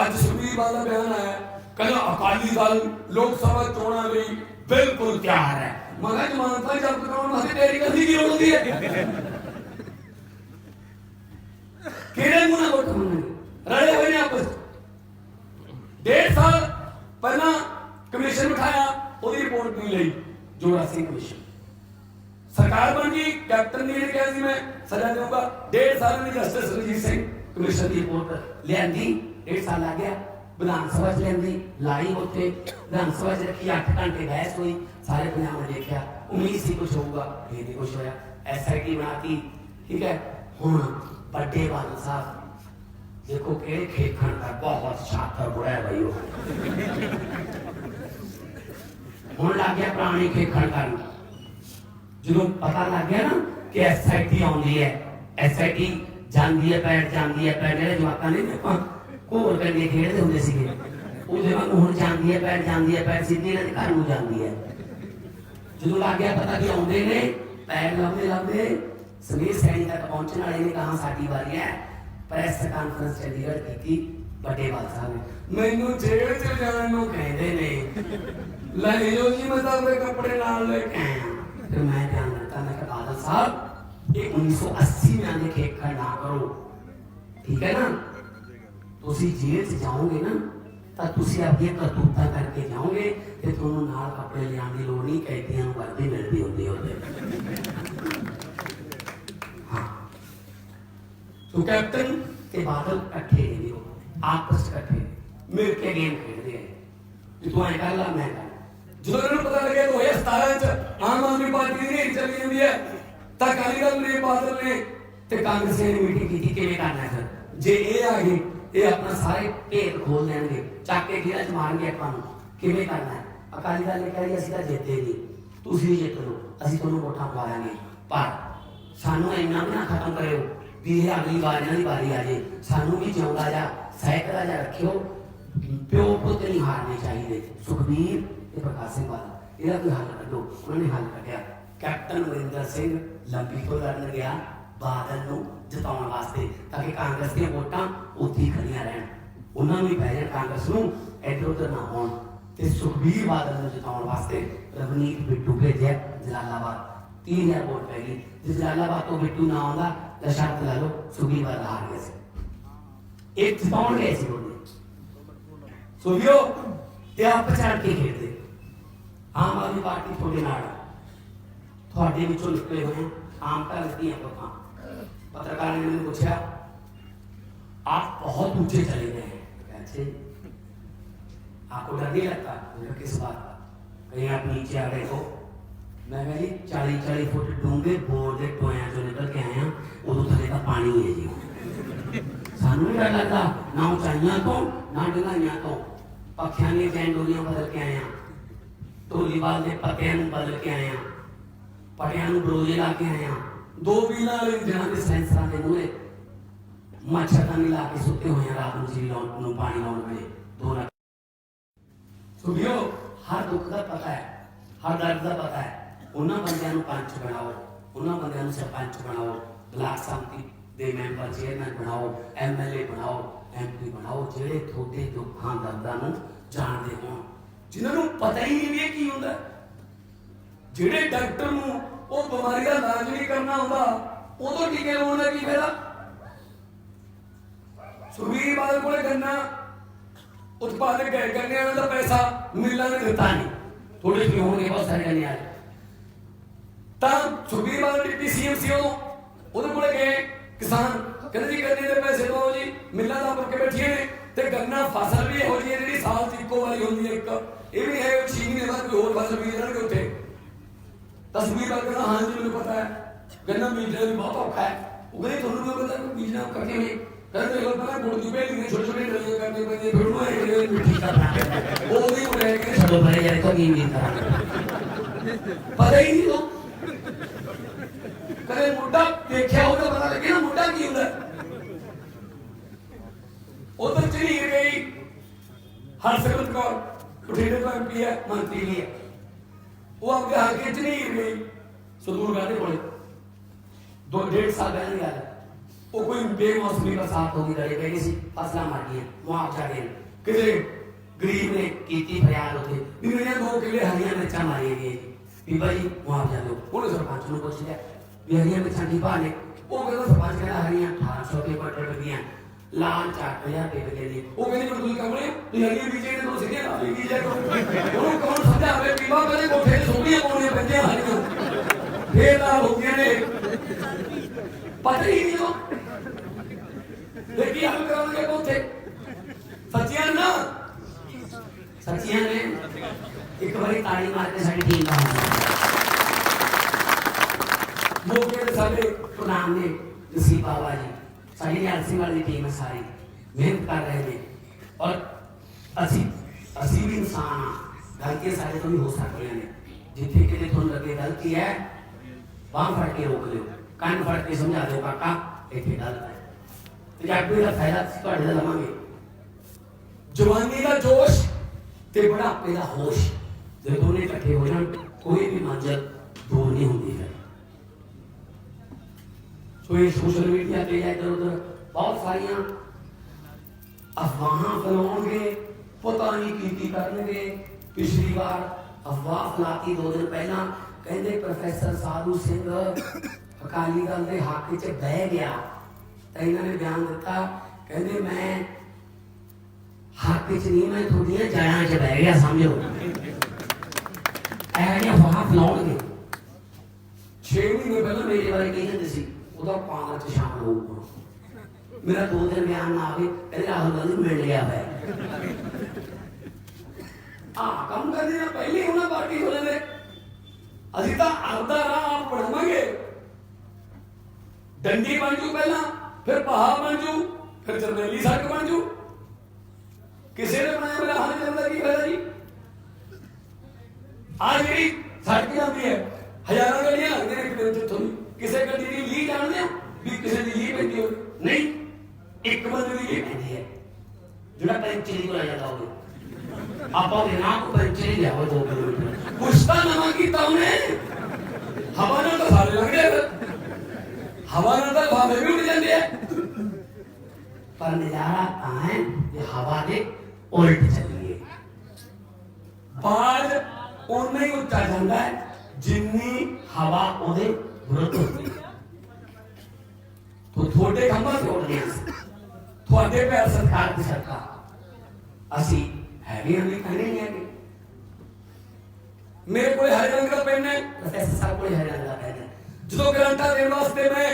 ਅੱਜ ਸੁਖਬੀਰ ਬਾਦਲ ਦਾ ਬਿਆਨ ਆਇਆ। ਕਹਿੰਦਾ ਅਕਾਲੀ ਦਲ ਲੋਕ ਸਭਾ ਚੋਣਾਂ ਲਈ ਬਿਲਕੁਲ ਤਿਆਰ ਹੈ। ਮਗਾ ਜਮਾਨਤਾਂ ਜਬਤ ਕਰਾਉਣ ਵਾਸਤੇ ਤੇਰੀ ਕਦੀ ਕੀ ਲੋੜ ਹੁੰਦੀ ਹੈ? ਕਿਹੜੇ ਮੂੰਹ ਨਾਲ ਰਲੇ ਹੋਏ ਨੇ ਆਪਸ ਡੇਢ ਸਾਲ ਪਹਿਲਾਂ ਕਮਿਸ਼ਨ ਬਿਠਾਇਆ, ਉਹਦੀ ਰਿਪੋਰਟ ਨਹੀਂ ਲਈ ਜੋੜਾ ਸਿੰਘ ਕਮਿਸ਼ਨ। ਸਰਕਾਰ ਬਣ ਗਈ, ਕੈਪਟਨ ਨੇ ਕਿਹਾ ਸੀ ਮੈਂ, ਸਜ਼ਾ ਦੇਵਾਂਗਾ ਡੇਢ ਸਾਲ ਵਿੱਚ ਜਸਟਿਸ ਰਣਜੀਤ ਸਿੰਘ ਕਮਿਸ਼ਨ ਦੀ ਰਿਪੋਰਟ ਲਿਆਂਦੀ, ਡੇਢ ਸਾਲ ਲੱਗ ਗਿਆ। ਵਿਧਾਨ ਸਭਾ ਚ ਲੈਂਦੀ ਲਾਈ ਉੱਥੇ ਵਿਧਾਨ ਸਭਾ ਚ ਰੱਖੀ 8 ਘੰਟੇ ਬਹਿਸ ਹੋਈ, ਸਾਰੇ ਪੰਜਾਬ ਨੇ ਦੇਖਿਆ, ਉਮੀਦ ਸੀ ਕੁਝ ਹੋਊਗਾ ਇਹ ਨਹੀਂ ਕੁਝ ਹੋਇਆ ਐਸਆਈਟੀ ਬਣਾਤੀ ਠੀਕ ਹੈ? ਹੁਣ ਵੱਡੇ ਬਾਦਲ ਸਾਹਿਬ, ਦੇਖੋ ਕਿਹੜੇ ਖੇਖਣ ਦਾ ਬਹੁਤ ਸ਼ਾਤਰ ਬੁੜਾ ਹੈ ਉਹ। ਹੁਣ ਲੱਗ ਗਿਆ ਪੁਰਾਣੀ ਖੇਖਣ ਕਰਨ। ਜਦੋਂ ਪਤਾ ਲੱਗ ਗਿਆ ਨਾ ਕਿ ਐਸਆਈਟੀ ਆਉਂਦੀ ਹੈ ਐਸਆਈਟੀ ਜਾਂਦੀ ਹੈ, ਪੈਰ ਜਾਂਦੀ ਹੈ, ਪੈਰ ਜਿਹੜੇ ਜਵਾਕਾਂ ਨੇ ਆਪਾਂ ਘੋਰ ਕੰਨੇ ਖੇਡਦੇ ਹੁੰਦੇ ਸੀਗੇ ਉਹਦੇ ਵਾਂਗੂ ਹੁਣ ਜਾਂਦੀ ਹੈ ਪੈਰ ਜਾਂਦੀ ਹੈ ਪੈਰ ਸਿੱਧੀ ਇਹਨਾਂ ਦੇ ਘਰ ਨੂੰ ਜਾਂਦੀ ਹੈ ਜਦੋਂ ਲੱਗ ਗਿਆ ਪਤਾ ਕਿ ਆਉਂਦੇ ਨੇ ਪੈਰ ਲੱਭਦੇ ਲੱਭਦੇ ਸਮੀਰ ਸੈਣੀ ਤੱਕ ਪਹੁੰਚਣ ਵਾਲੇ ਨੇ ਕਹਾ ਸਾਡੀ ਵਾਰੀ ਹੈ ਪ੍ਰੈਸ ਕਾਨਫਰੰਸ ਚੰਡੀਗੜ੍ਹ ਕੀਤੀ ਵੱਡੇ ਬਾਦ ਸਾਹਿਬ ਨੇ ਮੈਨੂੰ ਜੇਲ੍ਹ ਚ ਜਾਣ ਨੂੰ ਕਹਿੰਦੇ ਨੇ ਲੈ ਜੋ ਜੀ ਮੈਂ ਤਾਂ ਆਪਣੇ ਕੱਪੜੇ ਨਾਲ ਲੈ ਕੇ ਆਇਆ ਫਿਰ ਮੈਂ ਧਿਆਨ ਦਿੱਤਾ ਮੈਂ ਕਿਹਾ ਬਾਦਲ ਸਾਹਿਬ ਇਹ 1980 में आने के खड़ा ना करो ਠੀਕ ਹੈ ਨਾ ਤੁਸੀਂ ਜੇਲ੍ਹ 'ਚ ਜਾਓਗੇ ਨਾ, ਤਾਂ ਤੁਸੀਂ ਆਪਣੀਆਂ ਕਰਤੂਤਾਂ ਕਰਕੇ ਜਾਓਗੇ ਤੇ ਤੁਹਾਨੂੰ ਨਾਲ ਕੱਪੜੇ ਲਿਆਉਣ ਦੀ ਲੋੜ ਨਹੀਂ, ਕੈਦੀਆਂ ਨੂੰ ਵਰਦੀ ਮਿਲਦੀ ਹੁੰਦੀ ਉਹਦੇ ਹਾਂ। ਸੋ ਕੈਪਟਨ ਤੇ ਬਾਦਲ ਇਕੱਠੇ ਨੇ ਵੀਰੋ ਆਪਸ ਇਕੱਠੇ ਮਿਲ ਕੇ ਗੇਮ ਖੇਡਦੇ ਆ। ਕਿ ਤੂੰ ਐ ਕਰ ਲਾ, ਮੈਂ ਕਰ ਜਦੋਂ ਇਹਨਾਂ ਪਤਾ ਲੱਗਿਆ ਕਿ 2017 ਚ ਆਮ ਆਦਮੀ ਪਾਰਟੀ ਦੀ ਰੇਲ ਚੱਲੀ ਜਾਂਦੀ ਹੈ, ਤਾਂ ਅਕਾਲੀ ਦਲ ਨੇ, ਬਾਦਲ ਨੇ ਤੇ ਕਾਂਗਰਸ ਨੇ ਮੀਟਿੰਗ ਕੀਤੀ। ਕਿਵੇਂ ਕਰਨਾ ਸਰ ਜੇ ਇਹ ਆ ਗਏ ਇਹ ਆਪਣਾ ਸਾਰੇ ਭੇਦ ਖੋਲ ਲੈਣਗੇ। ਚੱਕ ਕੇ ਜੇਲ੍ਹ ਚ ਮਾਰਨਗੇ ਆਪਾਂ ਨੂੰ। ਕਿਵੇਂ ਕਰਨਾ ਹੈ? ਅਕਾਲੀ ਦਲ ਨੇ ਕਿਹਾ ਅਸੀਂ ਤਾਂ ਜਿੱਤੇ ਨਹੀਂ ਤੁਸੀਂ ਜਿੱਤ ਲਓ। ਅਸੀਂ ਤੁਹਾਨੂੰ ਵੋਟਾਂ ਪਵਾ ਪਰ ਸਾਨੂੰ ਇੰਨਾ ਵੀ ਨਾ ਖਤਮ ਕਰਿਓ ਵੀ ਇਹ ਅਗਲੀ ਵਾਰ ਇਹਨਾਂ ਦੀ ਵਾਰੀ ਆ ਜੇ। ਸਾਨੂੰ ਵੀ ਜਿਉਂਦਾ ਜਾ, ਸਹਿਕਦਾ ਜਾ ਰੱਖਿਓ। ਪਿਓ ਪੁੱਤ ਨਹੀਂ ਹਾਰਨੇ ਚਾਹੀਦੇ। ਸੁਖਬੀਰ ਤੇ ਪ੍ਰਕਾਸ਼ ਸਿੰਘ ਬਾਦਲ, ਇਹਦਾ ਕੋਈ ਹੱਲ ਕੱਢੋ। ਉਹਨਾਂ ਨੇ ਹੱਲ ਕੱਢਿਆ। ਕੈਪਟਨ ਅਮਰਿੰਦਰ ਸਿੰਘ ਲੰਬੀ ਤੋਂ ਲੜਨ ਗਿਆ ਬਾਦਲ ਨੂੰ ਜਿਤਾਉਣ ਵਾਸਤੇ, ਤਾਂ ਕਿ ਕਾਂਗਰਸ ਦੀਆਂ ਵੋਟਾਂ ਉੱਥੇ ਹੀ ਖੜੀਆਂ ਰਹਿਣ। ਉਹਨਾਂ ਨੂੰ ਹੀ ਪੈ ਜਾਣ ਕਾਂਗਰਸ ਨੂੰ, ਇੱਧਰ ਉੱਧਰ ਨਾ ਹੋਣ ਤੇ ਸੁਖਬੀਰ ਬਾਦਲ ਨੂੰ ਜਿਤਾਉਣ ਵਾਸਤੇ ਰਵਨੀਤ ਬਿੱਟੂ ਭੇਜਿਆ ਜਲਾਲਾਬਾਦ। 3000 ਵੋਟ ਪੈ ਗਈ। ਜੇ ਜਲਾਲਾਬਾਦ ਤੋਂ ਬਿੱਟੂ ਨਾ ਆਉਂਦਾ, ਤਾਂ ਸ਼ਰਤ ਲਾ ਲਓ, ਸੁਖਬੀਰ ਬਾਦਲ ਹਾਰ ਗਿਆ ਸੀ। ਇਹ ਜਿਤਾਉਣ ਗਏ ਸੀ ਉਹਨੇ। ਸੋ ਵੀਓ ਤੇ ਆਪ ਪਛਾੜ ਕੇ ਖੇਡਦੇ। ਆਮ ਆਦਮੀ ਪਾਰਟੀ ਤੁਹਾਡੇ ਨਾਲ ਤੁਹਾਡੇ ਵਿੱਚੋਂ ਨਿਕਲੇ ਹੋਏ ਆਮ ਤਾਂ ਲੱਗਦੀਆਂ ਪਤਾ ਪੱਤਰਕਾਰ ਨੇ ਮੈਨੂੰ ਪੁੱਛਿਆ आप बहुत ऊंचे चले गए हैं अच्छे आपको डर नहीं लगता मैंने कहा, किस बात का कहीं आप नीचे आ गए हो मैं कहा जी चालीस चालीस फुट डूंगे बोर ਦੇ ਟੋਇਆਂ ਚੋਂ ਨਿਕਲ ਕੇ ਆਏ ਆ ਉਦੋਂ ਥੱਲੇ ਤਾਂ ਪਾਣੀ ਹੈ ਜੀ ਸਾਨੂੰ ਨਹੀਂ ਡਰ ਲੱਗਦਾ ਨਾ ਉਚਾਈਆਂ ਤੋਂ ਨਾ ਡੰਗਾਈਆਂ ਤੋਂ ਪੱਖਿਆਂ ਦੀਆਂ ਜੈਨ ਡੋਰੀਆਂ ਬਦਲ ਕੇ ਆਏ ਆ ਢੋਲੀਵਾਲ ਦੇ ਪੱਤਿਆਂ ਨੂੰ ਬਦਲ ਕੇ ਆਏ ਆ ਪਟਿਆਂ ਨੂੰ ਬਰੋਜੇ ਲਾ ਕੇ ਆਏ ਆ ਦੋ ਵੀਲਾਂ ਵਾਲੇ ਜਿਹਨਾਂ ਦੇ ਸੈਂਸਰਾਂ ਦੇ ਮੂਹਰੇ ਮੱਛਰਦਾਨੀ ਲਾ ਕੇ ਸੁੱਤੇ ਹੋਏ ਆ ਰਾਤ ਨੂੰ ਜੀ ਲਾਉਣ ਨੂੰ, ਪਾਣੀ ਲਾਉਣ ਵੇਲੇ, ਦੋ ਲੱਖ ਸੁਣਿਓ, ਹਰ ਦੁੱਖ ਦਾ ਪਤਾ ਹੈ, ਹਰ ਦਰਦ ਦਾ ਪਤਾ ਹੈ। ਉਹਨਾਂ ਬੰਦਿਆਂ ਨੂੰ ਪੰਚ ਬਣਾਓ, ਉਹਨਾਂ ਬੰਦਿਆਂ ਨੂੰ ਸਰਪੰਚ ਬਣਾਓ, ਬਲਾਕ ਸੰਮਤੀ ਦੇ ਮੈਂਬਰ ਚੇਅਰਮੈਨ ਬਣਾਓ ਐਮਐਲਏ ਬਣਾਓ ਐਮਪੀ ਬਣਾਓ, ਜਿਹੜੇ ਤੁਹਾਡੇ ਦੁੱਖਾਂ ਦਰਦਾਂ ਨੂੰ ਜਾਣਦੇ ਹੋਣ। ਜਿਨ੍ਹਾਂ ਨੂੰ ਪਤਾ ਹੀ ਨਹੀਂ ਵੀ ਕੀ ਹੁੰਦਾ। ਜਿਹੜੇ ਡਾਕਟਰ ਨੂੰ ਉਹ ਬਿਮਾਰੀ ਦਾ ਇਲਾਜ ਨਹੀਂ ਕਰਨਾ ਹੁੰਦਾ ਉਦੋਂ ਟੀਕੇ ਲਾਉਣ ਦਾ ਕੀ ਫਾਇਦਾ? ਸੁਖਬੀਰ ਬਾਦਲ ਕੋਲੇ ਗੰਨਾ, ਉਤਪਾਦਕ ਗਏ, ਗੰਨੇ ਵਾਲੇ ਦਾ ਪੈਸਾ ਮਿਲਾਂ ਨੇ ਦਿੱਤਾ ਨਹੀਂ। ਥੋੜੇ ਜਿਹੇ ਹੋਣਗੇ, ਬਹੁਤ ਸਾਰੇ ਜਣੇ ਆਏ ਤਾਂ ਸੁਖਬੀਰ ਬਾਦਲ ਡਿਪਟੀ ਸੀਐਮ ਸੀ ਉਦੋਂ, ਉਹਦੇ ਕੋਲੇ ਗਏ ਕਿਸਾਨ। ਕਹਿੰਦੇ ਜੀ, ਗੰਨੇ ਦੇ ਪੈਸੇ ਦਿਓ ਜੀ, ਮਿੱਲਾਂ ਦਾ ਕੇ ਬੈਠੀਆਂ ਨੇ, ਤੇ ਗੰਨਾ ਫਸਲ ਵੀ ਇਹੋ ਜਿਹੀ ਹੈ ਜਿਹੜੀ ਸਾਲ 'ਚ ਇੱਕੋ ਵਾਰੀ ਹੁੰਦੀ ਹੈ ਇੱਕ। ਇਹ ਵੀ ਹੈ, ਉਹ ਛੇ ਮਹੀਨੇ ਬਾਅਦ ਕੋਈ ਹੋਰ ਫਸਲ ਬੀਜ ਲੈਣਗੇ ਉੱਥੇ। ਤਸਵੀਰ ਵਾਲਾ ਕਹਿੰਦਾ, ਹਾਂ ਜੀ, ਮੈਨੂੰ ਪਤਾ ਹੈ, ਗੰਨਾ ਮੀਟਰ ਵੀ ਬਹੁਤ ਔਖਾ ਹੈ। ਉਹ ਕਹਿੰਦੇ, ਤੁਹਾਨੂੰ ਵੀ ਪਤਾ ਕਿ ਬੀਜਣਾ ਕਰਕੇ ਨਹੀਂ? ਕਹਿੰਦੇ ਲੋਕ ਪਹਿਲਾਂ ਗੁੜ ਦੀ ਬੇਲੀ ਨੇ ਛੋਟੇ ਛੋਟੇ ਡਲੀਆਂ ਕਰਦੇ ਪੈਂਦੇ ਫਿਰ ਉਹਨੂੰ ਇਹ ਜਿਹੜੇ ਮਿੱਟੀ ਕਰਨਾ ਉਹ ਵੀ ਉਹ ਰਹਿ ਕੇ ਛੱਡੋ ਪਰੇ ਯਾਰ ਕੋਈ ਨਹੀਂ ਕਰਾਂ ਪਤਾ ਹੀ ਨਹੀਂ ਉਹ। ਕਦੇ ਮੁੰਡਾ ਦੇਖਿਆ ਉਹਦਾ ਪਤਾ ਲੱਗੇ ਨਾ ਮੁੰਡਾ ਕੀ ਹੁੰਦਾ। ਉਧਰ ਚਲੀ ਗਈ। ਹਰਸਿਮਰਤ ਕੌਰ, ਬਠਿੰਡੇ ਤੋਂ ਐਮਪੀ ਹੈ, ਮੰਤਰੀ ਵੀ ਹੈ। ਉਹ ਅੱਗੇ ਆ ਕੇ ਨਹੀਂ ਗਈ। ਸਦੂਰ ਗਾਣੇ ਕੋਲੇ। ਦੋ ਡੇਢ ਸਾਲ ਪਹਿਲਾਂ ਦੀ ਗੱਲ ਉਹ ਕੋਈ ਬੇਮੌਸਮੀ ਬਰਸਾਤ ਹੋ ਗਈ ਗੜੇ ਪੈ ਗਈ ਸੀ, ਫਸਲਾਂ ਮਰ ਗਈਆਂ, ਮੁਆਵਜ਼ਾ ਦੇ ਕਿਤੇ ਗਰੀਬ ਨੇ ਕੀਤੀ ਫਰਿਆਦ ਉੱਥੇ, ਵੀ ਮੇਰੇ ਦੋ ਕਿਲੇ ਹਰੀਆਂ ਮਿਰਚਾਂ ਮਾਰੀਆਂ ਗਈਆਂ ਜੀ। ਬੀਬਾ ਜੀ ਮੁਆਵਜ਼ਾ ਦਿਓ। ਉਹਨੇ ਸਰਪੰਚ ਨੂੰ ਪੁੱਛ ਲਿਆ, ਵੀ ਹਰੀਆਂ ਮਿਰਚਾਂ ਕੀ ਭਾਅ ਨੇ? ਉਹ ਕਹਿੰਦਾ, ਸਰਪੰਚ ਕਹਿੰਦਾ, ਹਰੀਆਂ 1800 ਰੁਪਏ ਪਰ ਟਰ ਲਾਲ 4000 ਰੁਪਏ ਦੇ ਦੀ ਉਹ ਕਹਿੰਦੀ ਪਰ ਤੁਸੀਂ ਕਮਲੇ ਤੁਸੀਂ ਹਰੀਆਂ ਬੀਜੇ ਨੇ ਤੋਂ ਸਿੱਧੀਆਂ ਨਾਲ ਬੀਜ ਲਿਆ ਉਹਨੂੰ ਕੌਣ ਸਮਝਾਵੇ ਬੀਬਾ ਕਹਿੰਦੇ, ਕੋਠੇ ਸੋਹਣੀਆਂ ਪਾਉਣੀਆਂ ਪੈਂਦੀਆਂ ਹਰੀਆਂ। ਫੇਰ ਨਾਲ ਹੋ ਨੇ। ਪਤਾ ਹੀ ਨਹੀਂ ਉਹ ਦੇਖੀ ਹੱਲ ਕਰਾਉਣਗੇ ਕੋਥੇ ਸੱਚੀਆਂ ਨਾ ਸੱਚੀਆਂ ਨੇ ਇੱਕ ਵਾਰੀ ਤਾੜੀ ਮਾਰ ਕੇ ਸਾਡੀ ਟੀਮ ਦਾ ਮੌਕੇ ਤੇ ਸਾਡੇ ਪ੍ਰਧਾਨ ਨੇ ਤੁਸੀਂ ਬਾਬਾ ਜੀ, ਸਾਡੀ ਨਿਹਾਲ ਵਾਲੀ ਟੀਮ ਹੈ ਸਾਰੀ, ਮਿਹਨਤ ਕਰ ਰਹੇ ਨੇ। ਔਰ ਅਸੀਂ ਅਸੀਂ ਵੀ ਇਨਸਾਨ ਹਾਂ, ਗਲਤੀਆਂ ਸਾਡੇ ਤੋਂ ਵੀ ਹੋ ਸਕਦੀਆਂ ਨੇ। ਜਿੱਥੇ ਕਿਤੇ ਤੁਹਾਨੂੰ ਲੱਗੇ ਗਲਤੀ ਹੈ, ਬਾਂਹ ਫੜ ਕੇ ਰੋਕ ਲਿਓ, ਕੰਨ ਫੜ ਕੇ ਸਮਝਾ ਦਿਓ, ਕਾਕਾ, ਇੱਥੇ ਗਲਤ ਹੈ। ਪੰਜਾਬੀ ਦਾ ਫਾਇਦਾ ਤੁਹਾਡੇ ਦਾ ਲਵਾਂਗੇ। ਜਵਾਨੀ ਦਾ ਜੋਸ਼ ਤੇ ਬੁਢਾਪੇ ਦਾ ਹੋਸ਼। ਜੇ ਦੋਨੇ ਇਕੱਠੇ ਹੋ ਜਾਣ ਕੋਈ ਵੀ ਮੰਜ਼ਿਲ ਦੂਰ ਨਹੀਂ ਹੁੰਦੀ ਹੈ ਸੋ ਇਹ ਸੋਸ਼ਲ ਮੀਡੀਆ ਤੇ ਜਾਂ ਇੱਧਰ ਉੱਧਰ ਬਹੁਤ ਸਾਰੀਆਂ ਅਫਵਾਹਾਂ ਫੈਲਾਉਣਗੇ ਪਤਾ ਨਹੀਂ ਕੀ ਕੀ ਕਰਨਗੇ ਪਿਛਲੀ ਵਾਰ ਅਫਵਾਹ ਫੈਲਾਤੀ ਦੋ ਦਿਨ ਪਹਿਲਾਂ ਕਹਿੰਦੇ ਪ੍ਰੋਫੈਸਰ ਸਾਧੂ ਸਿੰਘ ਅਕਾਲੀ ਦਲ ਦੇ ਹੱਕ 'ਚ ਬਹਿ ਗਿਆ ਤਾਂ ਇਹਨਾਂ ਨੇ ਬਿਆਨ ਦਿੱਤਾ ਕਹਿੰਦੇ ਮੈਂ ਹੱਕ 'ਚ ਨਹੀਂ ਮੈਂ ਤੁਹਾਡੀਆਂ ਜੜਾਂ 'ਚ ਬਹਿ ਗਿਆ ਸਮਝੋ ਇਹ ਜਿਹਾ ਫੈਲਾਉਣਗੇ 6 ਮਹੀਨੇ ਪਹਿਲਾਂ ਮੇਰੇ ਬਾਰੇ ਕੀ ਕਹਿੰਦੇ ਸੀ, ਉਹਦਾ ਪਾਗਲ 'ਚ ਸ਼ਾਮਲ ਹੋਊਗਾ। ਮੇਰਾ ਦੋ ਦਿਨ ਬਿਆਨ ਨਾ ਆਵੇ, ਕਹਿੰਦੇ ਰਾਹੁਲ ਗਾਂਧੀ ਮਿਲ ਗਿਆ ਹੈ ਆ ਕੰਮ ਕਰਦੇ ਨਾ ਪਹਿਲੇ ਉਹਨਾਂ ਪਾਰਟੀ ਹੋ ਜਾਂਦੇ। ਅਸੀਂ ਤਾਂ ਆਪਦਾ ਰਾਹ ਆਪ ਬਣਾਵਾਂਗੇ। ਡੰਡੀ ਬਣ ਜੂ ਪਹਿਲਾਂ, ਫਿਰ ਪਹਾ ਬਣ ਜੂ, ਫਿਰ ਜਰਨੈਲੀ ਸੜਕ ਬਣ ਜੂ। ਕਿਸੇ ਨੇ ਬਣਾਇਆ, ਮੇਰਾ ਹਾਲ ਚੱਲਦਾ ਕੀ ਹੋਇਆ ਜੀ? ਆ ਜਿਹੜੀ ਸੜਕ ਜਾਂਦੀ ਹੈ, ਹਜ਼ਾਰਾਂ ਗੱਡੀਆਂ ਲੱਗਦੀਆਂ ਨੇ ਕਿਤੇ ਜਿੱਥੋਂ ਕਿਸੇ ਗੱਡੀ ਦੀ ਲੀ ਜਾਣਦੇ ਹੋ ਵੀ ਕਿਸੇ ਦੀ ਲੀ ਪੈਂਦੀ ਹੋਵੇ ਨਹੀਂ, ਇੱਕ ਬੰਦੇ ਦੀ ਲੀ ਪੈਂਦੀ ਹੈ। ਜਿਹੜਾ ਪੈਂਚਰ ਕੋਲ ਆ ਜਾਂਦਾ ਹੋਵੇ। ਆਪਾਂ ਦੇ ਨਾਂ ਕੋ ਪੈਂਚਰ ਹੀ ਦੋ ਕਿਲੋਮੀਟਰ। ਕੁਛ ਤਾਂ ਨਵਾਂ ਕੀਤਾ ਉਹਨੇ। ਹਵਾ ਨਾਲ ਤਾਂ ਸਾਰੇ ਲੰਘਦੇ ਆ ਹਵਾ ਨਾਲ ਤਾਂ ਭਾਵੇਂ ਵੀ ਉੱਡ ਜਾਂਦੇ ਆ। ਪਰ ਨਜ਼ਾਰਾ ਤਾਂ ਹੈ ਜੇ ਹਵਾ ਦੇ ਉਲਟ ਚੱਲੀਏ। ਬਾਜ ਉਨਾ ਹੀ ਉੱਚਾ ਜਾਂਦਾ ਹੈ, ਜਿੰਨੀ ਹਵਾ ਉਹਦੇ ਵਿਰੁੱਧ ਹੁੰਦੀ ਹੈ। ਤੋ ਤੁਹਾਡੇ ਖੰਭਾਂ ਤੇ ਉੱਡਦੇ ਤੁਹਾਡੇ ਪੈਰ ਸਰਕਾਰ ਦੀ ਸਰਕਾਰ। ਅਸੀਂ ਹੈਗੇ ਹਾਂ ਕਹਿੰਦੇ ਨਹੀਂ ਹੈਗੇ। ਮੇਰੇ ਕੋਲ ਹਰੇ ਰੰਗ ਦਾ ਪੈਨ ਹੈ ਪ੍ਰੋਫੈਸਰ ਸਾਹਿਬ ਕੋਲ ਹਰੇ ਰੰਗ ਦਾ ਪੈਨ ਹੈ। ਜਦੋਂ ਗਰੰਟਾ ਦੇਣ ਵਾਸਤੇ ਮੈਂ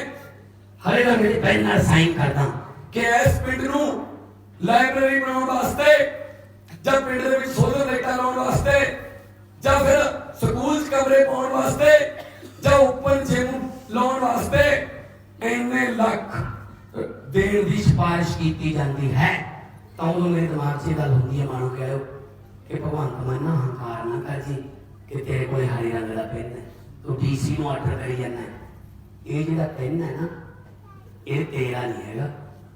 ਹਰੇ ਰੰਗ ਦੇ ਪੈਨ ਨਾਲ ਸਾਈਨ ਕਰਦਾ ਕਿ ਇਸ ਪਿੰਡ ਨੂੰ ਲਾਇਬ੍ਰੇਰੀ ਬਣਾਉਣ ਵਾਸਤੇ ਜਾਂ ਪਿੰਡ ਦੇ ਵਿੱਚ ਸੋਲਰ ਲਾਈਟਾਂ ਲਾਉਣ ਵਾਸਤੇ ਜਾਂ ਫਿਰ ਸਕੂਲ 'ਚ ਕਮਰੇ ਪਾਉਣ ਵਾਸਤੇ ਜਾਂ ਓਪਨ ਜਿਮ ਲਾਉਣ ਵਾਸਤੇ ਇੰਨੇ ਲੱਖ ਦੇਣ ਦੀ ਸਿਫਾਰਿਸ਼ ਕੀਤੀ ਜਾਂਦੀ ਹੈ, ਤਾਂ ਉਦੋਂ ਮੇਰੇ ਦਿਮਾਗ 'ਚ ਇਹ ਗੱਲ ਹੁੰਦੀ ਹੈ, ਮਾਣੋ ਕਹਿਓ ਕਿ ਭਗਵੰਤ ਮਾਨ ਨਾ ਹੰਕਾਰ ਨਾ ਕਰ ਜੀ, ਕਿ ਤੇਰੇ ਕੋਲ ਹਰੇ ਰੰਗ ਦਾ ਪੈਨ ਹੈ, ਤੂੰ ਡੀਸੀ ਨੂੰ ਆਰਡਰ ਕਰੀ ਜਾਂਦਾ ਇਹ ਜਿਹੜਾ ਪੈਨ ਹੈ ਨਾ, ਇਹ ਤੇਰਾ ਨਹੀਂ ਹੈਗਾ।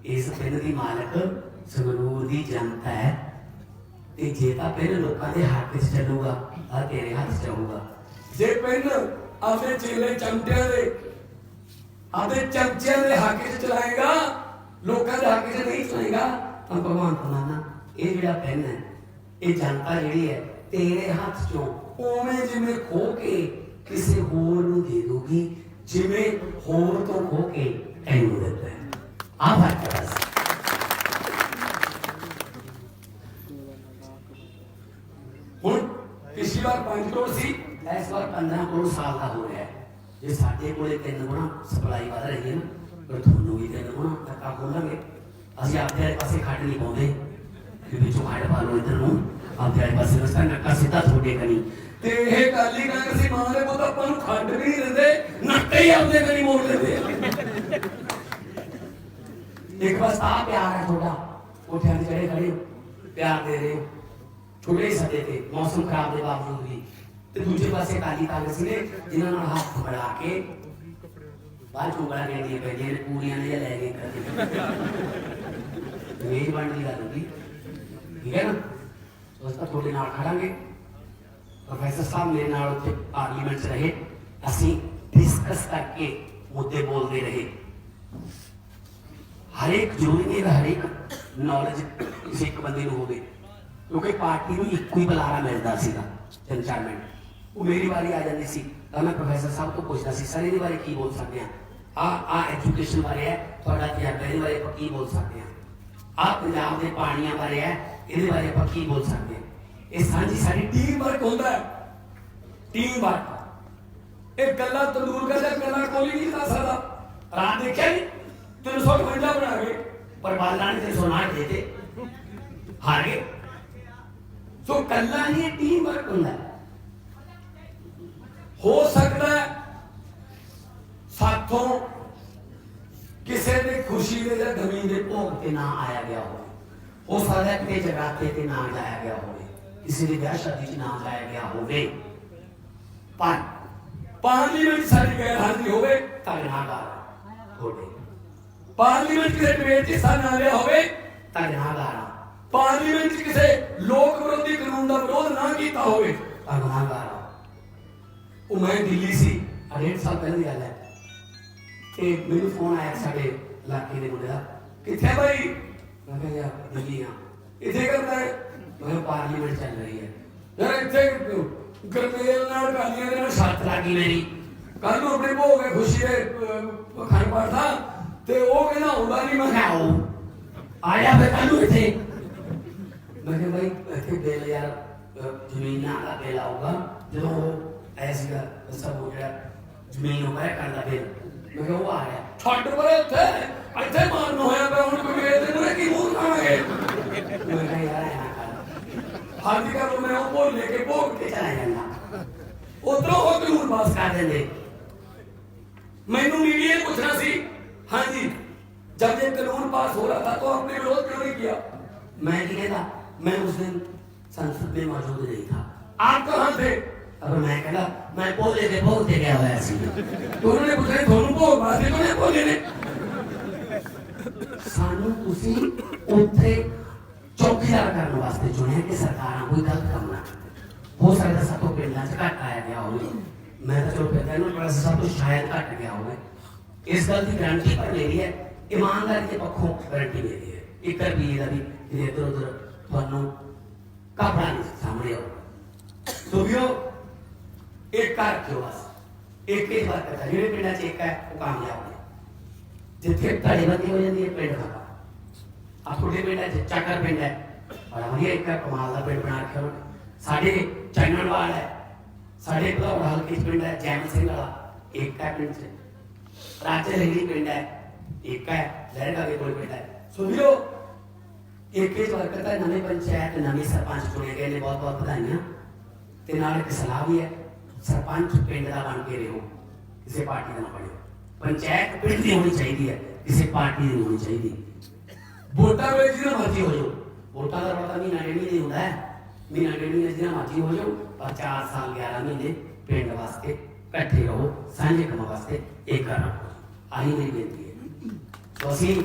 ਇਸ ਪੈਨ ਦੀ ਮਾਲਕ ਸੰਗਰੂਰ ਦੀ ਜਨਤਾ ਹੈ। ਤੇ ਜੇ ਤਾਂ ਪੈਨ ਲੋਕਾਂ ਦੇ ਹੱਕ 'ਚ ਚੱਲੂਗਾ ਆ ਤੇਰੇ ਹੱਥ 'ਚ ਆਊਗਾ। ਜੇ ਪਿੰਡ ਆਪਣੇ ਚੇਲੇ ਚਮਟਿਆਂ ਦੇ ਆਪਣੇ ਚਮਚਿਆਂ ਦੇ ਹੱਕ 'ਚ ਚਲਾਏਗਾ, ਲੋਕਾਂ ਦੇ ਹੱਕ 'ਚ ਨਹੀਂ ਚਲਾਏਗਾ, ਤਾਂ ਭਗਵੰਤ ਮਾਨਾ ਇਹ ਜਿਹੜਾ ਪੈਨ ਹੈ, ਇਹ ਜਨਤਾ ਜਿਹੜੀ ਹੈ, ਤੇਰੇ ਹੱਥ ਚੋਂ ਉਵੇਂ ਜਿਵੇਂ ਖੋ ਕੇ ਕਿਸੇ ਹੋਰ ਨੂੰ ਦੇ ਦੋਗੀ ਜਿਵੇਂ ਹੋਰ ਤੋਂ ਖੋ ਕੇ ਤੈਨੂੰ ਦਿੱਤਾ ਹੈ। ਆ ਫ਼ਰਕ ਹੈ ਬਸ ਹੁਣ ਪਿਛਲੀ ਵਾਰ 5 ਕਰੋੜ ਸੀ ਇਸ ਵਾਰ 15 ਕਰੋੜ ਸਾਲ ਦਾ ਹੋ ਰਿਹਾ ਹੈ। ਜੇ ਸਾਡੇ ਕੋਲੇ ਤਿੰਨ ਗੁਣਾ ਸਪਲਾਈ ਵਧ ਰਹੀ ਹੈ ਨਾ, ਫਿਰ ਤੁਹਾਨੂੰ ਵੀ ਤਿੰਨ ਗੁਣਾ ਧੱਕਾ ਖੋਲਾਂਗੇ। ਅਸੀਂ ਆਪਦੇ ਵਾਲੇ ਪਾਸੇ ਖੱਡ ਨਹੀਂ ਪਾਉਂਦੇ। ਕਿ ਵਿੱਚੋਂ ਖੱਡ ਪਾ ਲਓ ਇੱਧਰ ਨੂੰ। ਆਪਦੇ ਵਾਲੇ ਪਾਸੇ ਰਸਤਾ ਨੱਕਾ ਸਿੱਧਾ ਤੁਹਾਡੇ ਕਨੀ। ਤੇ ਇਹ ਕਾਲੀ ਕਾਂਗਰਸੀ ਮਾਂ ਪੁੱਤ, ਆਪਾਂ ਨੂੰ ਖੰਡ ਵੀ ਨਹੀਂ ਦਿੰਦੇ ਨੱਕੇ ਹੀ ਆਪਦੇ ਕਰੀ ਮੋੜ ਦਿੰਦੇ ਇੱਕ ਬਸ ਆ ਪਿਆਰ ਹੈ ਤੁਹਾਡਾ। ਕੋਠਿਆਂ ਤੇ ਚੜੇ ਖੜੇ ਪਿਆਰ ਦੇ ਰਹੇ ਹੋ। ਛੋਟੇ ਹੀ ਤੇ, ਮੌਸਮ ਖਰਾਬ ਦੇ ਬਾਵਜੂਦ ਵੀ। ਤੇ ਦੂਜੇ ਪਾਸੇ ਕਾਲੀ ਕਾਂਗਰਸੀ ਨੇ, ਜਿਨ੍ਹਾਂ ਨਾਲ ਹੱਥ ਫੜਾ ਕੇ ਬਾਹਰ ਚੁੰਗਲਾ ਕੇ ਦੀਆਂ ਪੈਦੀਆਂ ਨੇ, ਪੂਰੀਆਂ ਨੇ ਲੈ ਗਏ ਕਰਦੇ ਮੇਜ ਦੀ ਗੱਲ ਹੁੰਦੀ ਠੀਕ ਹੈ ਨਾ? ਸੋ ਅਸੀਂ ਤੁਹਾਡੇ ਨਾਲ ਖੜਾਂਗੇ। ਪ੍ਰੋਫੈਸਰ ਸਾਹਿਬ ਮੇਰੇ ਨਾਲ ਉੱਥੇ ਪਾਰਲੀਮੈਂਟ 'ਚ ਰਹੇ। ਅਸੀਂ ਡਿਸਕਸ ਕਰਕੇ ਮੁੱਦੇ ਬੋਲਦੇ ਰਹੇ। ਹਰੇਕ ਜ਼ਰੂਰੀ ਨਹੀਂ ਹਰੇਕ ਨੌਲੇਜ ਕਿਸੇ ਇੱਕ ਬੰਦੇ ਨੂੰ ਹੋਵੇ। ਕਿਉਂਕਿ ਪਾਰਟੀ ਨੂੰ ਇੱਕੋ ਹੀ ਬੁਲਾਰਾ ਮਿਲਦਾ ਸੀਗਾ ਤਿੰਨ ਚਾਰ ਮਿੰਟ ਉਹ ਮੇਰੀ ਵਾਰੀ ਆ ਜਾਂਦੀ ਸੀ। ਤਾਂ ਮੈਂ ਪ੍ਰੋਫੈਸਰ ਸਾਹਿਬ ਤੋਂ ਪੁੱਛਦਾ ਸੀ ਸਰ ਇਹਦੇ ਬਾਰੇ ਕੀ ਬੋਲ ਸਕਦੇ ਆ ਆ ਆ ਐਜੂਕੇਸ਼ਨ ਬਾਰੇ ਹੈ, ਤੁਹਾਡਾ ਤਜਰਬਾ ਇਹਦੇ ਬਾਰੇ ਆਪਾਂ ਕੀ ਬੋਲ ਸਕਦੇ ਆ ਆ ਪੰਜਾਬ ਦੇ ਪਾਣੀਆਂ ਬਾਰੇ ਹੈ, ਇਹਦੇ ਬਾਰੇ ਆਪਾਂ ਕੀ ਬੋਲ ਸਕਦੇ ਆ ਇਹ ਸਾਂਝੀ ਸਾਡੀ ਟੀਮ ਵਰਕ ਹੁੰਦਾ ਹੈ। ਟੀਮ ਵਰਕ ਇਹ ਗੱਲਾਂ ਤੰਦੂਰ ਕਰਦਾ, ਗੱਲਾਂ ਕੋਈ ਨਹੀਂ ਕਰ ਸਕਦਾ। ਰਾਤ ਦੇਖਿਆ ਨਹੀਂ 352 ਬਣਾ ਗਏ ਪਰ ਬਾਲਾਂ ਨੇ ਤੇ ਸੋਨਾ ਦੇ ਦੇ ਹਾਰ ਗਏ। ਸੋ ਕੱਲਾ ਨਹੀਂ ਟੀਮ ਵਰਕ ਹੁੰਦਾ ਹੈ। ਹੋ ਸਕਦਾ ਸਾਥੋਂ ਕਿਸੇ ਦੀ ਖੁਸ਼ੀ ਦੇ ਜਾਂ ਗਮੀ ਦੇ ਭੋਗ ਤੇ ਨਾ ਆਇਆ ਗਿਆ ਹੋਵੇ। ਹੋ ਸਕਦਾ ਹੈ ਕਿ ਜਗਰਾਤੇ ਤੇ ਨਾ ਲਾਇਆ ਗਿਆ ਹੋਵੇ। ਕਿਸੇ ਦੇ ਵਿਆਹ ਸ਼ਾਦੀ 'ਚ ਨਾ ਜਾਇਆ ਗਿਆ ਹੋਵੇ। ਪਰ ਪਾਰਲੀਮੈਂਟ ਸਾਡੀ ਗੈਰ ਹਾਜ਼ਰੀ ਹੋਵੇ ਤਗਨਾਗਾਰ ਹੋਵੇ। ਪਾਰਲੀਮੈਂਟ ਕਿਸੇ ਡਿਬੇਟ 'ਚ ਹਿੱਸਾ ਨਾ ਲਿਆ ਹੋਵੇ ਤਗਨਾਗਾਰ ਪਾਰਲੀਮੈਂਟ 'ਚ ਕਿਸੇ ਲੋਕ ਵਿਰੋਧੀ ਕਾਨੂੰਨ ਦਾ ਵਿਰੋਧ ਨਾ ਕੀਤਾ ਹੋਵੇ ਤਾਂ ਤਗਨਾਗਾਰ ਉਹ ਮੈਂ ਦਿੱਲੀ ਸੀ, ਆ ਸਾਲ ਪਹਿਲਾਂ ਦੀ ਗੱਲ ਹੈ। ਕਿ ਮੈਨੂੰ ਫੋਨ ਆਇਆ ਸਾਡੇ ਇਲਾਕੇ ਦੇ ਮੁੰਡੇ ਦਾ, ਕਿੱਥੇ ਭਾਈ ਮੈਂ ਕਿਹਾ, ਯਾਰ, ਦਿੱਲੀ ਆ। ਇੱਥੇ ਕਰਦਾ ਹੈ ਮੈਂ ਪਾਰਲੀਮੈਂਟ ਚੱਲ ਰਹੀ ਹੈ। ਯਾਰ, ਇੱਥੇ ਗਰਮੇਲ ਨਾਲ ਕਾਲੀਆਂ ਦੇ ਨਾਲ ਸ਼ਰਤ ਲੱਗੀ ਮੇਰੀ। ਕੱਲ ਨੂੰ ਆਪਣੇ ਭੋਗ ਹੈ, ਖੁਸ਼ੀ ਦੇ ਖੰਡ ਪਾਠਾ ਤੇ ਉਹ ਕਹਿੰਦਾ ਹੁੰਦਾ ਨਹੀਂ। ਮੈਂ ਮੈਂ ਕਿਹਾ ਆਉ ਆਇਆ ਫਿਰ ਕੱਲੂ ਇੱਥੇ। ਮੈਂ ਕਿਹਾ ਭਾਈ ਇੱਥੇ ਬਿੱਲ ਯਾਰ ਜ਼ਮੀਨਾਂ ਦਾ ਬਿੱਲ ਆਊਗਾ। ਜਦੋਂ ਉਹ ਐਸੀਗਾ ਸਭ ਹੋ ਗਿਆ ਜ਼ਮੀਨ ਨੂੰ ਮੈਂ ਕਰਦਾ ਬਿੱਲ ਮੈਂ ਕਿਹਾ ਉਹ ਆ ਰਿਹਾ ਛੱਡ ਪਰੇ ਇੱਥੇ ਇੱਥੇ ਮਾਰਨ ਹੋਇਆ ਪਿਆ ਹੁਣ ਕੋਈ ਵੇਚ ਦੇ ਕੀ ਮੂੰਹ ਖਾਣਗੇ ਮੈਂ ਕਿਹਾ ਯਾਰ ਐ ਨਾ ਕਰ ਹਾਂਜੀ ਕਰ ਲਓ, ਮੈਂ ਉਹ ਭੋਲ ਲੈ ਕੇ ਭੋਗ ਤੇ ਕੇ ਚਲਾ ਜਾਂਦਾ ਉਧਰੋਂ ਹੋ ਕੇ ਹੁਣ ਬਸ ਕਰ ਦਿੰਦੇ ਮੈਨੂੰ ਮੀਡੀਆ ने पूछना सी हाँ जी जब ये कानून पास हो रहा था तो आपने विरोध क्यों नहीं किया मैं ਕੀ ਕਹਿੰਦਾ मैं उस दिन संसद में मौजूद नहीं था आप कहाँ थे ਅਬ ਮੈਂ ਕਹਿੰਦਾ, ਮੈਂ ਭੋਲੇ ਦੇ ਭੋਗ ਤੇ ਗਿਆ ਹੋਇਆ ਸੀ। ਉਹਨਾਂ ਨੇ ਪੁੱਛਿਆ ਤੁਹਾਨੂੰ ਭੋਗ ਵਾਸਤੇ ਕੋਨੇ ਭੋਲੇ ਨੇ ਸਾਨੂੰ ਤੁਸੀਂ ਉੱਥੇ ਚੌਕੀਦਾਰ ਕਰਨ ਵਾਸਤੇ ਚੁਣਿਆ ਕਿ ਸਰਕਾਰਾਂ ਕੋਈ ਗਲਤ ਕੰਮ ਨਾ ਹੋ ਸਕਦਾ ਸਭ ਤੋਂ ਪਹਿਲਾਂ ਚ ਆਇਆ ਗਿਆ ਹੋਵੇ। ਮੈਂ ਤਾਂ ਚਲੋ ਕਹਿੰਦਾ ਇਹਨਾਂ ਬੜਾ ਸਭ ਤੋਂ ਸ਼ਾਇਦ ਘਟ ਗਿਆ ਹੋਵੇ। ਇਸ ਗੱਲ ਦੀ ਗਾਰੰਟੀ ਪਰ ਮੇਰੀ ਹੈ, ਇਮਾਨਦਾਰੀ ਦੇ ਪੱਖੋਂ ਗਾਰੰਟੀ ਮੇਰੀ ਹੈ। ਇੱਕ ਰੁਪਈਏ ਦਾ ਵੀ ਜਿਹੜੇ ਇਧਰ ਉਧਰ ਤੁਹਾਨੂੰ ਕਾਪੜਾ ਨਹੀਂ ਸਾਹਮਣੇ ਆਉ ਸੋ ਵੀਰੋ ਇੱਕ ਕਰ ਕਿਉਂ ਬਸ ਇੱਕ ਹੀ ਵਾਰ ਕਰਦਾ ਜਿਹੜੇ ਪਿੰਡਾਂ 'ਚ ਇੱਕ ਹੈ ਉਹ ਕਾਮਯਾਬ ਨੇ ਜਿੱਥੇ ਧੜੇਬੰਦੀ ਹੋ ਜਾਂਦੀ ਹੈ ਪਿੰਡ ਦਾ ਆ ਤੁਹਾਡੇ ਪਿੰਡ ਹੈ ਚੱਕਰ ਪਿੰਡ ਹੈ ਬੜਾ ਵਧੀਆ ਇੱਕ ਕਮਾਲ ਦਾ ਪਿੰਡ ਬਣਾ ਰੱਖਿਆ ਸਾਡੇ ਚੰਨਣਵਾਲ ਹੈ ਸਾਡੇ ਭਲੌੜ ਹਲਕੇ ਪਿੰਡ ਹੈ ਜੈਮ ਸਿੰਘ ਵਾਲਾ ਇੱਕ ਹੈ ਪਿੰਡ 'ਚ ਰਾਜੇ ਰੰਗੀ ਪਿੰਡ ਹੈ ਇੱਕ ਹੈ ਲਹਿਰਾ ਦੇ ਕੋਲ ਪਿੰਡ ਹੈ ਸੋ ਵੀਰੋ ਇੱਕ ਹੀ ਵਰਕਰ ਹੈ ਨਵੇਂ ਪੰਚਾਇਤ ਨਵੇਂ ਸਰਪੰਚ ਚੁਣੇ ਗਏ ਨੇ ਬਹੁਤ ਬਹੁਤ ਵਧਾਈਆਂ ਤੇ ਨਾਲ ਇੱਕ ਸਲਾਹ ਵੀ ਹੈ ਸਰਪੰਚ ਪਿੰਡ ਦਾ ਬਣ ਕੇ ਰਹੋ, ਕਿਸੇ ਪਾਰਟੀ ਦਾ ਨਾ ਬਣਿਓ। ਪੰਚਾਇਤ ਪਿੰਡ ਦੀ ਹੋਣੀ ਚਾਹੀਦੀ ਹੈ, ਕਿਸੇ ਪਾਰਟੀ ਦੀ ਨਹੀਂ ਹੋਣੀ ਚਾਹੀਦੀ। ਵੋਟਾਂ ਵੇਲੇ ਜਿਹਨਾਂ ਮਰਜ਼ੀ ਹੋ ਜਾਓ। ਵੋਟਾਂ ਦਾ ਰੌਲਾ ਮਹੀਨਾ ਡੇਢ ਮਹੀਨੇ ਹੁੰਦਾ ਹੈ। ਮਹੀਨਾ ਡੇਢ ਮਹੀਨੇ ਜਿਹਨਾਂ ਮਰਜ਼ੀ ਹੋ ਜਾਓ, ਪਰ 4 ਸਾਲ 11 ਮਹੀਨੇ ਪਿੰਡ ਵਾਸਤੇ ਇਕੱਠੇ ਰਹੋ, ਸਾਂਝੇ ਕੰਮ ਵਾਸਤੇ ਇੱਕ ਕਰਨਾ ਆਹੀ ਮੇਰੀ ਬੇਨਤੀ ਹੈ। ਸੋ ਅਸੀਂ